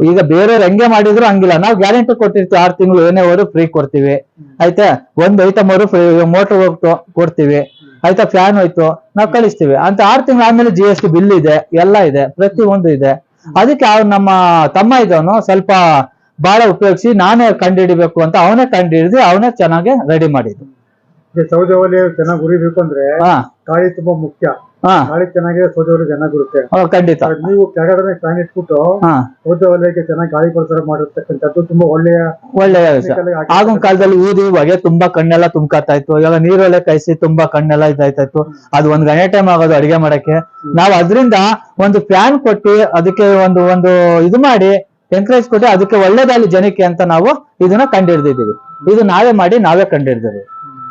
ಈಗ ಬೇರೆಯವ್ರು ಹೆಂಗೆ ಮಾಡಿದ್ರು ಹಂಗಿಲ್ಲ. ನಾವು ಗ್ಯಾರಂಟಿ ಕೊಟ್ಟಿರ್ತೀವಿ ಆರು ತಿಂಗಳು ಏನೇ ಅವರು ಫ್ರೀ ಕೊಡ್ತೀವಿ. ಆಯ್ತಾ? ಒಂದ್ ಐಟಮ್ ಅವರು ಫ್ರೀ ಮೋಟರ್ ಹೋಗ್ತು ಕೊಡ್ತೀವಿ. ಆಯ್ತಾ? ಫ್ಯಾನ್ ಹೋಯ್ತು. ನಾವು ಕಳಿಸ್ತೀವಿ. ಅಂತ ಆರು ತಿಂಗಳು ಆದ್ಮೇಲೆ ಜಿ ಎಸ್ ಟಿ ಬಿಲ್ ಇದೆ ಎಲ್ಲ ಇದೆ ಪ್ರತಿ ಒಂದು ಇದೆ. ಅದಕ್ಕೆ ಅವ್ನು ನಮ್ಮ ತಮ್ಮ ಇದ್ದವನು ಸ್ವಲ್ಪ ಬಹಳ ಉಪಯೋಗಿಸಿ ನಾನೇ ಕಂಡುಹಿಡಿಬೇಕು ಅಂತ ಅವನೇ ಕಂಡುಹಿಡಿದು ಅವನೇ ಚೆನ್ನಾಗಿ ರೆಡಿ ಮಾಡಿದ್ರು ಸೌದೆ ಚೆನ್ನಾಗಿ ಉರಿಬೇಕು ಅಂದ್ರೆ ಹಾ. ಗಾಳಿ ತುಂಬಾ ಮುಖ್ಯ. ಗಾಳಿ ಚೆನ್ನಾಗಿದೆ ಸೌದೆ ಒಲೆ ಚೆನ್ನಾಗಿ ಬರುತ್ತೆ ಖಂಡಿತ. ನೀವು ಕೆಳಗಡೆ ಫ್ಯಾನ್ ಇಟ್ಬಿಟ್ಟು ಸೌದೆ ಒಲೆಗೆ ಚೆನ್ನಾಗಿ ಗಾಳಿ ಕೊಡ್ತಾರೆ ಮಾಡಿರ್ತಕ್ಕಂಥದ್ದು ತುಂಬಾ ಒಳ್ಳೆಯ ಒಳ್ಳೆಯ ಆಗಿನ ಕಾಲದಲ್ಲಿ ಊದಿ ಹೊಗೆ ತುಂಬಾ ಕಣ್ಣೆಲ್ಲ ತುಂಬ್ಕತ್ತಾ ಇತ್ತು. ಇವಾಗ ನೀರೊಲೆ ಕೈಸಿ ತುಂಬಾ ಕಣ್ಣೆಲ್ಲ ಇದಾಯ್ತಾ ಇತ್ತು. ಅದು ಒಂದ್ ಗಣೇ ಟೈಮ್ ಆಗೋದು ಅಡಿಗೆ ಮಾಡಕ್ಕೆ. ನಾವು ಅದರಿಂದ ಒಂದು ಫ್ಯಾನ್ ಕೊಟ್ಟು ಅದಕ್ಕೆ ಒಂದು ಒಂದು ಇದು ಮಾಡಿ ಎಂಕರೇಜ್ ಕೊಟ್ಟು ಅದಕ್ಕೆ ಒಳ್ಳೇದಾಗಲಿ ಜನಕ್ಕೆ ಅಂತ ನಾವು ಇದನ್ನ ಕಂಡಿಡ್ದಿದೀವಿ ಇದು ನಾವೇ ಮಾಡಿ ನಾವೇ ಕಂಡಿಡ್ದಿವಿ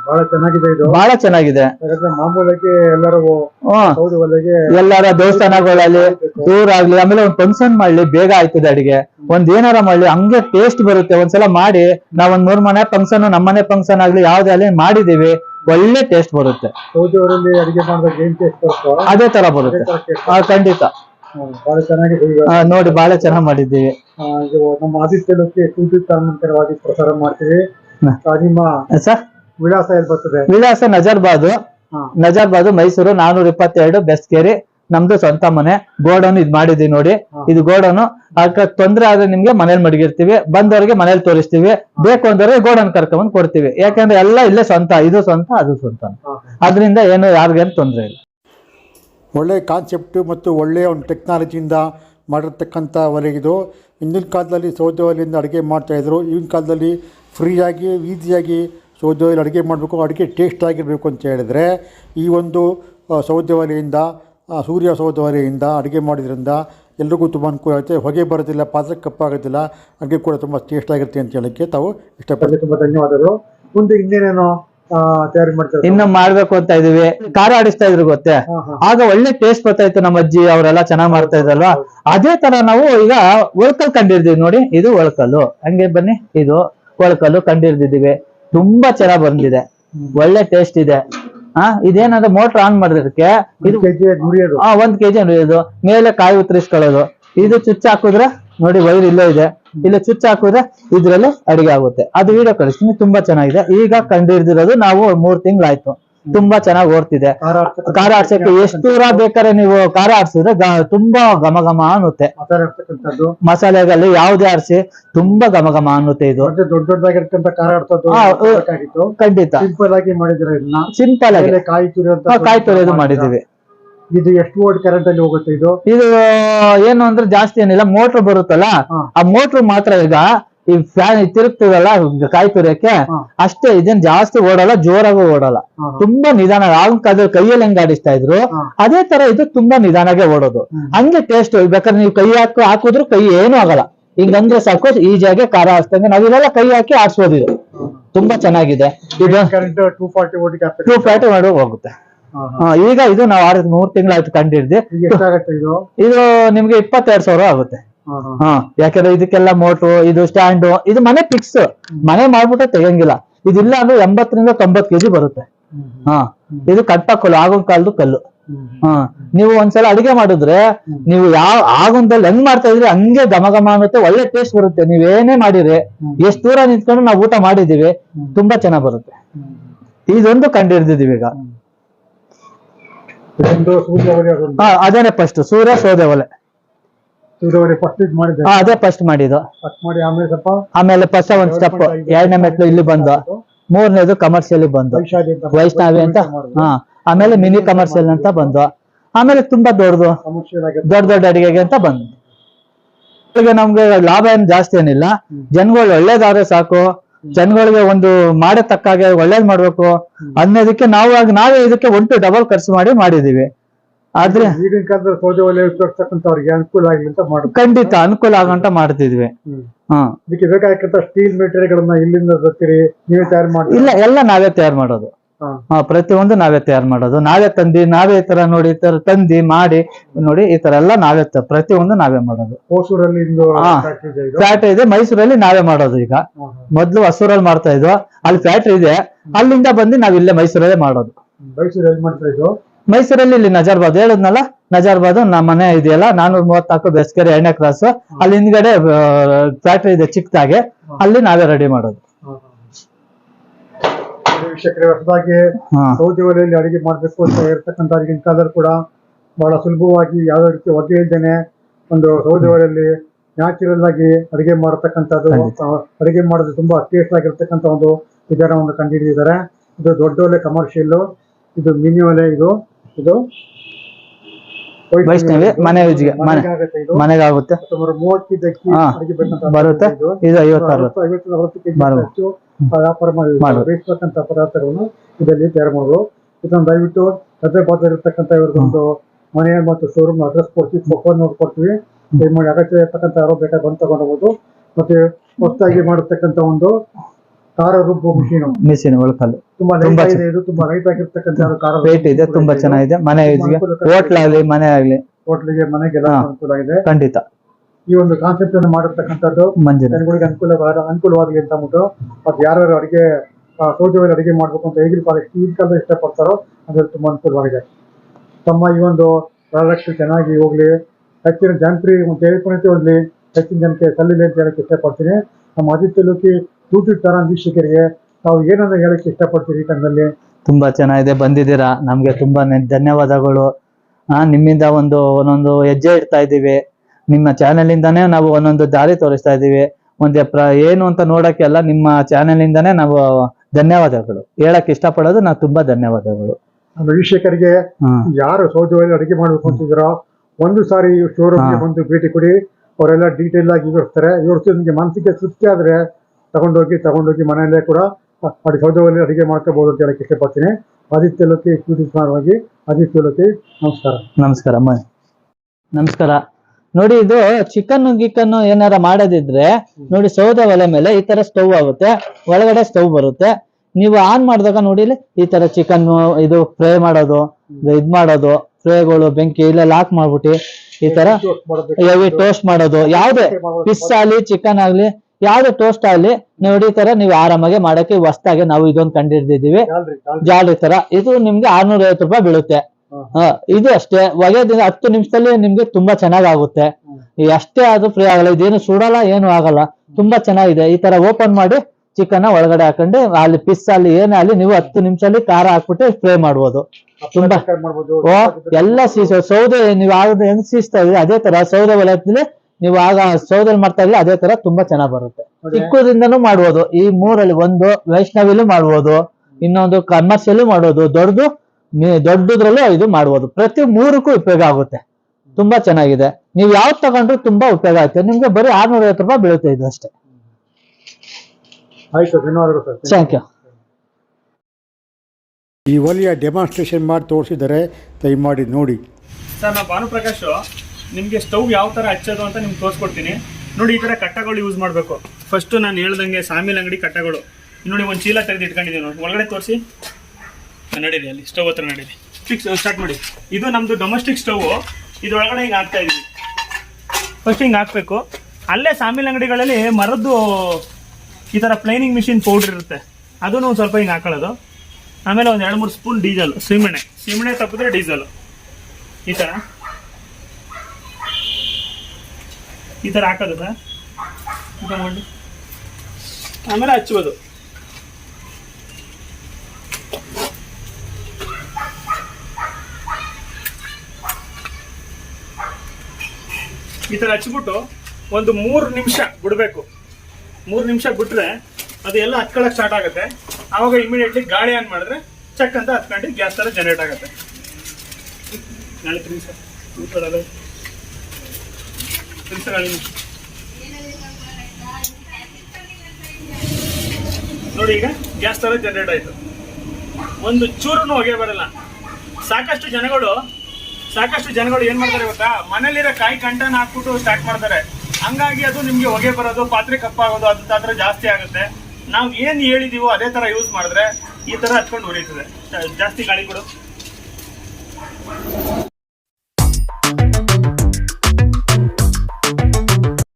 ಬಹಳ ಚೆನ್ನಾಗಿದೆ ಇದು. ಬಹಳ ಚೆನ್ನಾಗಿದೆ. ಯಾಕಂದ್ರೆ ಮಾಮೂಲಾಗಿ ಎಲ್ಲರೂ ಹ್ಮ್ ಸೌದೆ ಒಲೆಗೆ ಎಲ್ಲಾರ ದೇವಸ್ಥಾನಗಳಲ್ಲಿ ಟೂರ್ ಆಗ್ಲಿ ಆಮೇಲೆ ಒಂದ್ ಫಂಕ್ಷನ್ ಮಾಡ್ಲಿ ಬೇಗ ಆಯ್ತದೆ ಅಡಿಗೆ. ಒಂದ್ ಏನಾರ ಮಾಡ್ಲಿ ಹಂಗೆ ಟೇಸ್ಟ್ ಬರುತ್ತೆ. ಒಂದ್ಸಲ ಮಾಡಿ ನಾವ್ ಒಂದ್ ಮೂರ್ ಮನೆ ಫಂಕ್ಷನ್ ನಮ್ಮನೆ ಫಂಕ್ಷನ್ ಆಗ್ಲಿ ಯಾವ್ದೇ ಆಗ್ಲಿ ಮಾಡಿದೀವಿ ಒಳ್ಳೆ ಟೇಸ್ಟ್ ಬರುತ್ತೆ. ಸೌದೆ ಒಲೆಯಲ್ಲಿ ಅಡಿಗೆ ಮಾಡಿದಾಗ ಏನ್ ಟೇಸ್ಟ್ ಬರುತ್ತೋ ಅದೇ ತರ ಬರುತ್ತೆ. ಆ, ಖಂಡಿತ. ಹ್ಮ್, ಬಹಳ ಚೆನ್ನಾಗಿದೆ ಈಗ. ಆ, ನೋಡಿ ಬಹಳ ಚೆನ್ನಾಗ್ ಮಾಡಿದ್ದೀವಿ. ಆ, ಇದು ನಮ್ಮ ಆದಿತ್ಯ ಲೋಕಿ ಯೂಟ್ಯೂಬ್ ಚಾನಲ್ ಪ್ರಸಾರ ಮಾಡ್ತೀವಿ. ಹ. ಆ, ನಿಮ್ಮ ಸರ್? ವಿಳಾಸ ಎಲ್ಲಿ ಬರ್ತದೆ? ವಿಳಾಸ ನಜರ್ಬಾದ್. ನಜರ್ಬಾದ್ ಮೈಸೂರು ನಾನೂರ ಇಪ್ಪತ್ತೆರಡು ಬೆಸ್ಕೇರಿ ನಮ್ದು ಸ್ವಂತ ಮನೆ. ಗೋಡನ್ ಇದ್ ಮಾಡಿದೀವಿ ನೋಡಿ. ಇದು ಗೋಡನ್. ಅದಕ್ಕೆ ತೊಂದರೆ ಆದ್ರೆ ನಿಮ್ಗೆ ಮನೇಲಿ ಮಡಗಿರ್ತೀವಿ. ಬಂದವರಿಗೆ ಮನೇಲಿ ತೋರಿಸ್ತೀವಿ. ಬೇಕು ಅಂದವ್ರಿಗೆ ಗೋಡನ್ ಕರ್ಕೊಂಡ್ ಕೊಡ್ತೀವಿ. ಯಾಕಂದ್ರೆ ಎಲ್ಲ ಇಲ್ಲೇ ಸ್ವಂತ. ಇದು ಸ್ವಂತ ಅದು ಸ್ವಂತ ಅದರಿಂದ ಏನು ಯಾರಿಗೇನು ತೊಂದರೆ ಇಲ್ಲ. ಒಳ್ಳೆ ಕಾನ್ಸೆಪ್ಟ್ ಮತ್ತು ಒಳ್ಳೆಯ ಒಂದು ಟೆಕ್ನಾಲಜಿಯಿಂದ ಮಾಡಿರ್ತಕ್ಕಂಥ ಒಲೆಗಿದು ಹಿಂದಿನ ಕಾಲದಲ್ಲಿ ಸೌದೆ ಒಲೆಯಿಂದ ಅಡುಗೆ ಮಾಡ್ತಾಯಿದ್ರು ಈಗಿನ ಕಾಲದಲ್ಲಿ ಫ್ರೀಯಾಗಿ ಈಸಿಯಾಗಿ ಸೌದೆ ಒಲೆಯಲ್ಲಿ ಅಡುಗೆ ಮಾಡಬೇಕು ಅಡುಗೆ ಟೇಸ್ಟ್ ಆಗಿರಬೇಕು ಅಂತ ಹೇಳಿದರೆ ಈ ಒಂದು ಸೌದೆ ಒಲೆಯಿಂದ ಸೂರ್ಯ ಸೌದೆ ಒಲೆಯಿಂದ ಅಡುಗೆ ಮಾಡೋದ್ರಿಂದ ಎಲ್ರಿಗೂ ತುಂಬ ಅನುಕೂಲ ಆಗುತ್ತೆ. ಹೊಗೆ ಬರೋದಿಲ್ಲ ಪಾತ್ರ ಕಪ್ಪಾಗೋದಿಲ್ಲ ಅಡುಗೆ ಕೂಡ ತುಂಬ ಟೇಸ್ಟ್ ಆಗಿರುತ್ತೆ ಅಂತ ಹೇಳೋಕ್ಕೆ ತಾವು ಇಷ್ಟಪಡ್ತೀವಿ. ತುಂಬ ಧನ್ಯವಾದಗಳು. ಮುಂದೆ ಇನ್ನೇನೇನು ತಯಾರಿ ಮಾಡ್ತಾರೆ? ಇನ್ನು ಮಾಡ್ಬೇಕು ಅಂತ ಇದೀವಿ ಖಾರ ಆಡಿಸ್ತಾ ಇದ್ರು ಗೊತ್ತೇ? ಆಗ ಒಳ್ಳೆ ಟೇಸ್ಟ್ ಬರ್ತಾ ಇತ್ತು ನಮ್ಮ ಅಜ್ಜಿ ಅವರೆಲ್ಲ ಚೆನ್ನಾಗ್ ಮಾಡ್ತಾ ಇದ್ರಲ್ವಾ ಅದೇ ತರ ನಾವು ಈಗ ಒಳ್ಕಲ್ ಕಂಡಿರ್ದೀವಿ ನೋಡಿ ಇದು ಒಳ್ಕಲ್ಲು. ಹಂಗೆ ಬನ್ನಿ ಇದು ಒಳ್ಕಲ್ಲು ಕಂಡಿರ್ದಿದೀವಿ ತುಂಬಾ ಚೆನ್ನಾಗ್ ಬಂದಿದೆ. ಒಳ್ಳೆ ಟೇಸ್ಟ್ ಇದೆ. ಆ ಇದೇನಂದ್ರೆ ಮೋಟರ್ ಆನ್ ಮಾಡಿದಕ್ಕೆ ಇದು ನುರಿಯೋದು ಒಂದ್ ಕೆಜಿ ಇದು ಮೇಲೆ ಕಾಯಿ ಉತ್ತರಿಸ್ಕೊಳ್ಳೋದು. ಇದು ಚುಚ್ಚ ಹಾಕಿದ್ರೆ ನೋಡಿ ವೈರ್ ಇಲ್ಲೇ ಇದೆ. ಇಲ್ಲ ಚುಚ್ಚ ಹಾಕಿದ್ರೆ ಇದ್ರಲ್ಲಿ ಅಡಿಗೆ ಆಗುತ್ತೆ. ಅದು ವಿಡಿಯೋ ಕಳಿಸ್ತೀನಿ ತುಂಬಾ ಚೆನ್ನಾಗಿದೆ. ಈಗ ಕಂಡಿಡ್ದಿರೋದು ನಾವು ಮೂರ್ ತಿಂಗಳಾಯ್ತು. ತುಂಬಾ ಚೆನ್ನಾಗಿ ಓಡ್ತಿದೆ. ಖಾರ ಆಡ್ಸಕ್ಕೆ ಎಷ್ಟು ದೂರ ಬೇಕಾದ್ರೆ ನೀವು ಖಾರ ಆಡ್ಸಿದ್ರೆ ತುಂಬಾ ಘಮ ಘಮ ಅನ್ನುತ್ತೆ ಮಸಾಲೆಗಳಲ್ಲಿ ಯಾವ್ದೇ ಆಡ್ಸಿ ತುಂಬಾ ಘಮ ಘಮ ಅನ್ನುತ್ತೆ ಇದು. ದೊಡ್ಡ ದೊಡ್ಡದಾಗಿರ್ತಕ್ಕಂಥ ಖಾರ ಆಡ್ಸೋದು ಖಂಡಿತ. ಸಿಂಪಲ್ ಆಗಿ ಮಾಡಿದ್ರೆ ಇದನ್ನ? ಸಿಂಪಲ್ ಆಗಿ. ಕಾಯಿ ತುರಿಯೋದು ಕಾಯಿ ತುರಿಯೋದು ಮಾಡಿದೀವಿ ಇದು ಎಷ್ಟು ವೋಲ್ಟ್ ಕರೆಂಟ್ ಅಲ್ಲಿ ಹೋಗುತ್ತೆ ಇದು? ಇದು ಏನು ಅಂದ್ರೆ ಜಾಸ್ತಿ ಏನಿಲ್ಲ ಮೋಟರ್ ಬರುತ್ತಲ್ಲ ಆ ಮೋಟ್ರ್ ಮಾತ್ರ ಈಗ ಈ ಫ್ಯಾನ್ ತಿರುಗ್ತದಲ್ಲ ಕಾಯಿ ತುರಿಯಕ್ಕೆ ಅಷ್ಟೇ ಇದನ್ ಜಾಸ್ತಿ ಓಡಲ್ಲ ಜೋರಾಗೂ ಓಡಲ್ಲ. ತುಂಬಾ ನಿಧಾನ ಆಗಿನ ಕಾಲದಲ್ಲಿ ಕೈಯಲ್ಲಿ ಹೆಂಗ್ ಆಡಿಸ್ತಾ ಇದ್ರು ಅದೇ ತರ ಇದು ತುಂಬಾ ನಿಧಾನಾಗೆ ಓಡೋದು. ಹಂಗೆ ಟೇಸ್ಟ್ ಬೇಕಾದ್ರೆ ನೀವು ಕೈ ಹಾಕಿ ಹಾಕಿದ್ರು ಕೈ ಏನೂ ಆಗಲ್ಲ. ಹಿಂಗಂದ್ರೆ ಸಾಕು ಈಜಿಯಾಗಿ ಖಾರ ಹಾಕ್ತಂಗೆ ನಾವಿಲ್ಲ ಕೈ ಹಾಕಿ ಆಡ್ಸ್ಬೋದು ಇದು. ತುಂಬಾ ಚೆನ್ನಾಗಿದೆ. ಇದು ಟೂ ಫಾರ್ಟಿ ಮಾಡಿ ಹೋಗುತ್ತೆ. ಈಗ ಇದು ನಾವು ಆರ್ ಮೂರ್ ತಿಂಗಳಾಯ್ತು ಇದು? ಇದು ನಿಮ್ಗೆ ಇಪ್ಪತ್ತೆರಡು ಸಾವಿರ ಆಗುತ್ತೆ. ಹಾ, ಯಾಕಂದ್ರೆ ಇದಕ್ಕೆಲ್ಲ ಮೋಟ್ರು ಇದು ಸ್ಟ್ಯಾಂಡ್ ಇದು ಮನೆ ಫಿಕ್ಸ್ ಮನೆ ಮಾಡ್ಬಿಟ್ರೆ ತೆಗಂಗಿಲ್ಲ ಇದಿಲ್ಲ ಅಂದ್ರೆ ಎಂಬತ್ತರಿಂದ ತೊಂಬತ್ ಕೆಜಿ ಬರುತ್ತೆ. ಹಾ ಇದು ಕಟ್ಟ ಕಲ್ಲು ಆಗೊಂದ್ ಕಾಲದ್ದು ಕಲ್ಲು. ಹಾ ನೀವು ಒಂದ್ಸಲ ಅಡಿಗೆ ಮಾಡಿದ್ರೆ ನೀವು ಯಾವ ಆಗುಂದಲ್ಲಿ ಹೆಂಗ್ ಮಾಡ್ತಾ ಇದ್ರಿ ಹಂಗೆ ಘಮ ಅನ್ನುತ್ತೆ ಒಳ್ಳೆ ಟೇಸ್ಟ್ ಬರುತ್ತೆ. ನೀವೇನೇ ಮಾಡಿರಿ. ಎಷ್ಟ್ ದೂರ ನಿಂತ್ಕೊಂಡು ನಾವು ಊಟ ಮಾಡಿದೀವಿ ತುಂಬಾ ಚೆನ್ನಾಗ್ ಬರುತ್ತೆ. ಇದೊಂದು ಕಂಡಿಡ್ದಿದೀವಿ ಈಗ. ಅದೇನೆ ಫಸ್ಟ್ ಸೂರ್ಯ ಸೋದೆ ಒಲೆ. ಫಸ್ಟ್ ಇದು ಹಾ ಅದೇ ಫಸ್ಟ್ ಮಾಡಿದ್ದು. ಫಸ್ಟ್ ಮಾಡಿ ಆಮೇಲೆ ಸ್ವಲ್ಪ ಆಮೇಲೆ ಫಸ್ಟ್ ಒಂದ್ ಸ್ಟೆಪ್ ಎರಡನೇ ಮೆಟ್ಲು ಇಲ್ಲಿ ಬಂದು. ಮೂರನೇದು ಕಮರ್ಷಿಯಲ್ ಬಂದು. ವೈಶಾಲಿ ಅಂತ ವೈಷ್ಣವಿ ಅಂತ? ಹಾ ಆಮೇಲೆ ಮಿನಿ ಕಮರ್ಷಿಯಲ್ ಅಂತ ಬಂದು. ಆಮೇಲೆ ತುಂಬಾ ದೊಡ್ಡದು. ಕಮರ್ಷಿಯಲ್ ಆಗಿ ದೊಡ್ಡ ದೊಡ್ಡ ಅಡಿಗೆಗೆ ಅಂತ ಬಂದು. ಈಗ ನಮ್ಗೆ ಲಾಭ ಏನ್ ಜಾಸ್ತಿ ಏನಿಲ್ಲ. ಜನಗಳು ಒಳ್ಳೇದಾದ್ರೆ ಸಾಕು. ಜನಗಳಿಗೆ ಒಂದು ಮಾಡೋ ತಕ್ಕಾಗೆ ಒಳ್ಳೇದ್ ಮಾಡ್ಬೇಕು. ಅನ್ನೋದಕ್ಕೆ ನಾವು ನಾವೇ ಇದಕ್ಕೆ ಒಂಟು ಡಬಲ್ ಖರ್ಚು ಮಾಡಿ ಮಾಡಿದೀವಿ. ಆದ್ರೆ ಈಗಿನ ಕಾಲದಲ್ಲಿ ಸೌದೆ ಒಲೆ ಉಪಯೋಗಿಸ್ತಕ್ಕಂಥವ್ರಿಗೆ ಅನುಕೂಲ ಆಗಲಿ ಅಂತ ಮಾಡ್ತಾರೆ ಖಂಡಿತ ಅನುಕೂಲ ಆಗಂತ ಮಾಡ್ತಿದ್ವಿ. ಹಾ. ಇದಕ್ಕೆ ಬೇಕಾಗಿರ್ತಕ್ಕಂಥ ಸ್ಟೀಲ್ ಮೆಟೀರಿಯಲ್ಗಳನ್ನ ಇಲ್ಲಿಂದ ತರ್ತೀರಿ ನೀವೇ ತಯಾರು ಮಾಡಿ ಇಲ್ಲ ಎಲ್ಲ ನಾವೇ ತಯಾರು ಮಾಡೋದು. ಹಾ. ಪ್ರತಿಯೊಂದು ನಾವೇ ತಯಾರು ಮಾಡೋದು. ನಾವೇ ತಂದಿ ನಾವೇ ಈ ತರ ನೋಡಿ ಈ ತರ ತಂದಿ ಮಾಡಿ ನೋಡಿ ಈ ತರ ಎಲ್ಲ ನಾವೇ ಪ್ರತಿಯೊಂದು ನಾವೇ ಮಾಡೋದು. ಹೊಸೂರಲ್ಲಿ. ಫ್ಯಾಕ್ಟ್ರಿ ಇದೆ ಮೈಸೂರಲ್ಲಿ ನಾವೇ ಮಾಡೋದು ಈಗ. ಮೊದ್ಲು ಹೊಸೂರಲ್ಲಿ ಮಾಡ್ತಾ ಇದ್ವು. ಅಲ್ಲಿ ಫ್ಯಾಕ್ಟ್ರಿ ಇದೆ. ಅಲ್ಲಿಂದ ಬಂದು ನಾವ್ ಇಲ್ಲೇ ಮೈಸೂರಲ್ಲೇ ಮಾಡೋದು. ಮೈಸೂರಲ್ಲಿ ಮಾಡ್ತಾ ಇದು ಮೈಸೂರಲ್ಲಿ ಇಲ್ಲಿ ನಜರ್ಬಾದ್ ಹೇಳದ್ನಲ್ಲ? ನಜರ್ಬಾದ್ ನಮ್ಮ ಮನೆ ಇದೆಯಲ್ಲ ನಾನೂರ ಮೂವತ್ನಾಲ್ಕು ಬೆಸ್ಕೆರೆ ಎರಡನೇ ಕ್ರಾಸ್ ಅಲ್ಲಿ ಹಿಂದ್ಗಡೆ ಫ್ಯಾಕ್ಟ್ರಿ ಇದೆ ಚಿಕ್ಕದಾಗೆ ಅಲ್ಲಿ ನಾವೇ ರೆಡಿ ಮಾಡೋದು. ವೀಕ್ಷಕರೇ ಹೊಸದಾಗಿ ಸೌದಿ ಒಲೆಯಲ್ಲಿ ಅಡಿಗೆ ಮಾಡಬೇಕು ಅಂತ ಇರ್ತಕ್ಕಂಥ ಅಡಿಗೆ ಕಾಲದಲ್ಲಿ ಕೂಡ ಬಹಳ ಸುಲಭವಾಗಿ ಯಾವ್ದೋ ರೀತಿ ಹೊಗೆ ಇದ್ದೇನೆ ಒಂದು ಸೌದಿ ಒಲೆಯಲ್ಲಿ ನ್ಯಾಚುರಲ್ ಆಗಿ ಅಡಿಗೆ ಮಾಡತಕ್ಕಂಥದ್ದು ಅಡಿಗೆ ಮಾಡೋದು ತುಂಬಾ ಟೇಸ್ಟ್ ಆಗಿರ್ತಕ್ಕಂತ ಒಂದು ವಿಧಾನವನ್ನು ಕಂಡುಹಿಡಿದಿದ್ದಾರೆ ಇದು ದೊಡ್ಡ ಒಲೆ ಕಮರ್ಷಿಯಲ್ ಇದು ಮಿನಿ ಒಲೆ ಇದು. ಇದು? ವೈಷ್ಣವಿ, ಮನೆ ಯೂಸ್ಗೆ, ಮನೆ- ಮನೆಗಾಗುತ್ತೆ ಸುಮಾರು ಮೂವತ್ತು ಕೆಜಿ ಅಕ್ಕಿ ಬರುತ್ತೆ. ಇದು? ಐವತ್ತಾರು ಐವತ್ತು ಅರವತ್ತು ಕೆಜಿ ವ್ಯಾಪಾರ ಮಾಡಿ. ಬೇಯಿಸ್ತಕ್ಕಂಥ ಪದಾರ್ಥಗಳನ್ನು ಇದರಲ್ಲಿ ತಯಾರು ಮಾಡೋದು ಇದನ್ನು ದಯವಿಟ್ಟು ಹೈದರಾಬಾದ್ ಇರತಕ್ಕಂಥ ಇವ್ರದ್ದೊಂದು ಮನೆ ಮತ್ತು ಶೋರೂಮ್ ಅಡ್ರೆಸ್ ಕೊಡ್ತೀವಿ. ಫೋನ್ ನೋಡಿ ಕೊಡ್ತೀವಿ. ಅಗತ್ಯ ಇರ್ತಕ್ಕಂಥ ಯಾರೋ ಬೇಕಾದ್ರೆ ಬಂದು ತಗೊಂಡೋಗ್ಬೋದು ಮತ್ತೆ ಹೊಸದಾಗಿ ಮಾಡಿರ್ತಕ್ಕಂಥ ಒಂದು ಖಾರ ರುಬ್ಬೋ ಮಿಷಿನ್ ಮಿಷಿನ್ ಒಳಕಲ್ಲು. ತುಂಬಾ ತುಂಬಾ ಇದೆ ಇದು ತುಂಬಾ ರೈಟ್ ಆಗಿರ್ತಕ್ಕಂಥ ಖಾರ ರೇಟ್ ಇದೆ ತುಂಬಾ ಚೆನ್ನಾಗಿದೆ. ಮನೆ ಯೂಸ್ಗೆ ಹೋಟ್ಲ್ ಆಗ್ಲಿ ಮನೆ ಆಗ್ಲಿ. ಹೋಟ್ಲಿಗೆ ಮನೆಗೆಲ್ಲ. ಅನುಕೂಲ ಆಗಿದೆ ಖಂಡಿತ. ಈ ಒಂದು ಕಾನ್ಸೆಪ್ಟ್ ಅನ್ನು ಮಾಡಿರ್ತಕ್ಕಂಥದ್ದು ಜನಗಳಿಗೆ ಅನುಕೂಲ ಅನುಕೂಲವಾಗಲಿ ಅಂತ ಅಂದ್ಬಿಟ್ಟು ಮತ್ತೆ ಯಾರ್ಯಾರು ಅಡಿಗೆ ಮೇಲೆ ಅಡಿಗೆ ಮಾಡ್ಬೇಕು ಅಂತ ಈಗಿನ ಕಾಲ ಈ ಕಾಲದಲ್ಲಿ ಇಷ್ಟಪಡ್ತಾರೋ ಅದ್ರಲ್ಲಿ ತುಂಬಾ ಅನುಕೂಲವಾಗಿದೆ. ತಮ್ಮ ಈ ಒಂದು ಪ್ರಾಡಕ್ಟ್ ಚೆನ್ನಾಗಿ ಹೋಗ್ಲಿ ಹೆಚ್ಚಿನ ಜನಪ್ರಿಯ ಒಂದು ಹೋಗ್ಲಿ ಹೆಚ್ಚಿನ ಜನಕ್ಕೆ ಸಲ್ಲಿಲ್ಲ ಅಂತ ಹೇಳಕ್ಕೆ ಇಷ್ಟಪಡ್ತೀನಿ. ನಮ್ಮ ಆದಿತ್ಯ ಲೋಕಿ ಚಾನಲ್ ವೀಕ್ಷಕರಿಗೆ ತಾವು ಏನನ್ನ ಹೇಳಕ್ಕೆ ಇಷ್ಟಪಡ್ತೀರಿ ಈ ತುಂಬಾ ಚೆನ್ನಾಗಿದೆ ಬಂದಿದ್ದೀರಾ? ನಮ್ಗೆ ತುಂಬಾ ನೆ- ಧನ್ಯವಾದಗಳು. ಆ ನಿಮ್ಮಿಂದ ಒಂದು ಒಂದೊಂದು ಹೆಜ್ಜೆ ಇಡ್ತಾ ಇದ್ದೀವಿ. ನಿಮ್ಮ ಚಾನೆಲ್ ಇಂದಾನೇ ನಾವು ಒಂದೊಂದು ದಾರಿ ತೋರಿಸ್ತಾ ಇದ್ದೀವಿ. ಒಂದೇ ಪ್ರ ಏನು ಅಂತ ನೋಡಕ್ಕೆ ಅಲ್ಲ ನಿಮ್ಮ ಚಾನೆಲ್ ಇಂದಾನೇ ನಾವು ಧನ್ಯವಾದಗಳು. ಹೇಳಕ್ ಇಷ್ಟಪಡೋದು ನಾವು ತುಂಬಾ ಧನ್ಯವಾದಗಳು. ನಮ್ಮ ವೀಕ್ಷಕರಿಗೆ ಹ್ಮ್ ಯಾರು ಸೌದೆಯಲ್ಲಿ ಅಡಿಗೆ ಮಾಡಬೇಕು ಅಂತಿದ್ರೋ ಒಂದು ಸಾರಿ ಶೋರೂಮ್ಗೆ ಹಾ. ಬಂದು ಭೇಟಿ ಕೊಡಿ. ಅವರೆಲ್ಲ ಡೀಟೇಲ್ ಆಗಿ ವಿವರಿಸ್ತಾರೆ. ವಿವರಿಸಿ ನಿಮಗೆ ಮಾನಸಿಕ ತೃಪ್ತಿ ಆದ್ರೆ ತಗೊಂಡೋಗಿ ತಗೊಂಡೋಗಿ ಮನೆಯಲ್ಲೇ ಕೂಡ ಅಡಿ ಸೌದೆಯಲ್ಲಿ ಅಡುಗೆ ಮಾಡ್ಕೋಬಹುದು ಅಂತ ಹೇಳಕ್ಕೆ ಇಷ್ಟಪಡ್ತೀನಿ. ಆದಿತ್ಯ ಲೋಕಿ ಯೂಟ್ಯೂಬ್ ಚಾನಲ್ಗೆ ಆದಿತ್ಯ ಲೋಕಿ ನಮಸ್ಕಾರ. ನಮಸ್ಕಾರ ಅಮ್ಮ. ನಮಸ್ಕಾರ. ನೋಡಿ ಇದು ಚಿಕನ್ ಗಿಕನ್ ಏನಾರ ಮಾಡೋದಿದ್ರೆ ನೋಡಿ ಸೌದೆ ಒಲೆ ಮೇಲೆ ಈ ತರ ಸ್ಟವ್ ಆಗುತ್ತೆ ಒಳಗಡೆ ಸ್ಟವ್ ಬರುತ್ತೆ. ನೀವು ಆನ್ ಮಾಡಿದಾಗ ನೋಡಿ ಈ ತರ ಚಿಕನ್ ಇದು ಫ್ರೈ ಮಾಡೋದು ಇದ್ ಮಾಡೋದು ಫ್ರೈಗಳು ಬೆಂಕಿ ಇಲ್ಲ ಲಾಕ್ ಮಾಡ್ಬಿಟ್ಟು ಈ ತರ ಹೆವಿ ಟೋಸ್ಟ್ ಮಾಡೋದು. ಯಾವ್ದೇ ಪಿಸ್ ಆಗ್ಲಿ ಚಿಕನ್ ಆಗ್ಲಿ ಯಾವ್ದೇ ಟೋಸ್ಟ್ ಆಗ್ಲಿ ನೋಡಿ ಈ ತರ ನೀವು ಆರಾಮಾಗಿ ಮಾಡಕ್ಕೆ ಹೊಸ್ದಾಗಿ ನಾವು ಇದೊಂದು ಕಂಡಿಡ್ದಿದೀವಿ ಜಾಲಿ ತರ. ಇದು ನಿಮ್ಗೆ ಆರ್ನೂರ ಐವತ್ತು ರೂಪಾಯಿ ಬೀಳುತ್ತೆ. ಇದು ಅಷ್ಟೇ. ಒಗೆದಿಂದ ಹತ್ತು ನಿಮಿಷದಲ್ಲಿ ನಿಮ್ಗೆ ತುಂಬಾ ಚೆನ್ನಾಗಾಗುತ್ತೆ. ಅಷ್ಟೇ ಅದು ಫ್ರೀ ಆಗಲ್ಲ. ಇದೇನು ಸುಡಲ್ಲ ಏನು ಆಗಲ್ಲ. ತುಂಬಾ ಚೆನ್ನಾಗಿದೆ. ಈ ತರ ಓಪನ್ ಮಾಡಿ ಚಿಕನ್ ಒಳಗಡೆ ಹಾಕೊಂಡು ಅಲ್ಲಿ ಪಿಸ್ ಅಲ್ಲಿ ಏನೇ ಅಲ್ಲಿ ನೀವು ಹತ್ತು ನಿಮಿಷದಲ್ಲಿ ಖಾರ ಹಾಕ್ಬಿಟ್ಟು ಫ್ರೈ ಮಾಡ್ಬೋದು. ತುಂಬಾ. ಎಲ್ಲ ಸೀಸ ಸೌದೆ ನೀವು ಆಗ ಹೆಂಗ್ ಸೀಸ್ತಾ ಇದ್ರೆ ಅದೇ ತರ ಸೌದೆ ಒಲೆ ಹತ್ತಿದ್ರೆ ನೀವು ಆಗ ಸೌದಲ್ಲಿ ಮಾಡ್ತಾ ಇಲ್ಲ ಅದೇ ತರ ತುಂಬಾ ಚೆನ್ನಾಗ್ ಬರುತ್ತೆ. ಚಿಕ್ಕದಿಂದನೂ ಮಾಡ್ಬೋದು ಈ ಮೂರಲ್ಲಿ ಒಂದು ವೈಷ್ಣವಿಲು ಮಾಡ್ಬೋದು ಇನ್ನೊಂದು ಕಮರ್ಷಿಯಲ್ ಮಾಡೋದು ದೊಡ್ಡದು ದೊಡ್ಡದ್ರಲ್ಲೂ ಇದು ಮಾಡ್ಬೋದು. ಪ್ರತಿ ಮೂರಕ್ಕೂ ಉಪಯೋಗ ಆಗುತ್ತೆ. ತುಂಬಾ ಚೆನ್ನಾಗಿದೆ. ನೀವು ಯಾವ್ದು ತಗೊಂಡ್ರು ತುಂಬಾ ಉಪಯೋಗ ಆಗುತ್ತೆ. ನಿಮ್ಗೆ ಬರೀ ಆರ್ನೂರ ಐವತ್ತು ರೂಪಾಯಿ ಬೀಳುತ್ತೆ ಇದು ಅಷ್ಟೇ. ಆಯ್ತು ಧನ್ಯವಾದಗಳು ಸರ್. ಥ್ಯಾಂಕ್ ಯು ಈ ಒಲಿಯ ಡೆಮಾನ್ಸ್ಟ್ರೇಷನ್ ಮಾಡಿ ತೋರಿಸಿದರೆ ದಯಮಾಡಿ ನೋಡಿ. ಸರ್ ನಾವು ಭಾನುಪ್ರಕಾಶ್. ನಿಮಗೆ ಸ್ಟವ್ ಯಾವ ಥರ ಹಚ್ಚೋದು ಅಂತ ನಿಮ್ಗೆ ತೋರಿಸ್ಕೊಡ್ತೀನಿ. ನೋಡಿ ಈ ಥರ ಕಟ್ಟಗಳು ಯೂಸ್ ಮಾಡಬೇಕು. ಫಸ್ಟು ನಾನು ಹೇಳ್ದಂಗೆ ಸಾಮಿಲ್ ಅಂಗಡಿ ಕಟ್ಟಗಳು. ನೋಡಿ ಒಂದು ಚೀಲ ತೆಗೆದು ಇಟ್ಕೊಂಡಿದ್ದೀವಿ ನೋಡಿ. ಒಳಗಡೆ ತೋರಿಸಿ. ನಡೀರಿ ಅಲ್ಲಿ. ಸ್ಟವ್ ಹತ್ರ ನಡೀರಿ. ಫಿಕ್ಸ್ ಸ್ಟಾರ್ಟ್ ಮಾಡಿ. ಇದು ನಮ್ಮದು ಡೊಮೆಸ್ಟಿಕ್ ಸ್ಟವ್ ಇದ್ರೊಳಗಡೆ ಹಿಂಗೆ ಹಾಕ್ತಾ ಇದೀವಿ. ಫಸ್ಟ್ ಹಿಂಗೆ ಹಾಕಬೇಕು. ಅಲ್ಲೇ ಸಾಮಿಲ್ ಅಂಗಡಿಗಳಲ್ಲಿ ಮರದ್ದು ಈ ಥರ ಪ್ಲೈನಿಂಗ್ ಮಿಷಿನ್ ಪೌಡ್ರ್ ಇರುತ್ತೆ. ಅದನ್ನು ಒಂದು ಸ್ವಲ್ಪ ಹಿಂಗೆ ಹಾಕೊಳ್ಳೋದು. ಆಮೇಲೆ ಒಂದು ಎರಡು ಮೂರು ಸ್ಪೂನ್ ಡೀಸೆಲ್ ಸೀಮೆಣ್ಣೆ ಸೀಮೆಣ್ಣೆ ತಪ್ಪಿದ್ರೆ ಡೀಸೆಲ್ ಈ ಥರ ಈ ಥರ ಹಾಕೋದು ಮಾಡಿ ಆಮೇಲೆ ಹಚ್ಬೋದು ಈ ಥರ ಹಚ್ಬಿಟ್ಟು ಒಂದು ಮೂರು ನಿಮಿಷ ಬಿಡಬೇಕು. ಮೂರು ನಿಮಿಷ ಅದು ಎಲ್ಲ ಹತ್ಕೊಳಕ್ ಸ್ಟಾರ್ಟ್ ಆಗುತ್ತೆ. ಆವಾಗ ಇಮಿಡಿಯೇಟ್ಲಿ ಗಾಳಿ ಆನ್ ಮಾಡಿದ್ರೆ ಚೆಕ್ ಅಂತ ಹತ್ಕೊಂಡು ಗ್ಯಾಸ್ ಥರ ಜನರೇಟ್ ಆಗುತ್ತೆ. ನಾಳೆ ಸರ್ ನೋಡಿ ಈಗ ಗ್ಯಾಸ್ ತರ ಜನರೇಟ್ ಆಯಿತು. ಒಂದು ಚೂರು ಹೊಗೆ ಬರಲ್ಲ. ಸಾಕಷ್ಟು ಜನಗಳು ಸಾಕಷ್ಟು ಜನಗಳು ಏನ್ ಮಾಡ್ತಾರೆ ಗೊತ್ತಾ? ಮನೇಲಿರೋ ಕಾಯಿ ಕಂಟನ ಹಾಕ್ಬಿಟ್ಟು ಸ್ಟಾರ್ಟ್ ಮಾಡ್ತಾರೆ. ಹಂಗಾಗಿ ಅದು ನಿಮ್ಗೆ ಹೊಗೆ ಬರೋದು, ಪಾತ್ರೆ ಕಪ್ಪಾಗೋದು, ಅದು ಥರ ಜಾಸ್ತಿ ಆಗುತ್ತೆ. ನಾವು ಏನ್ ಹೇಳಿದೀವೋ ಅದೇ ತರ ಯೂಸ್ ಮಾಡಿದ್ರೆ ಈ ತರ ಹಚ್ಕೊಂಡು ಉರಿತದೆ ಜಾಸ್ತಿ ಗಾಳಿ ಕೊಡು.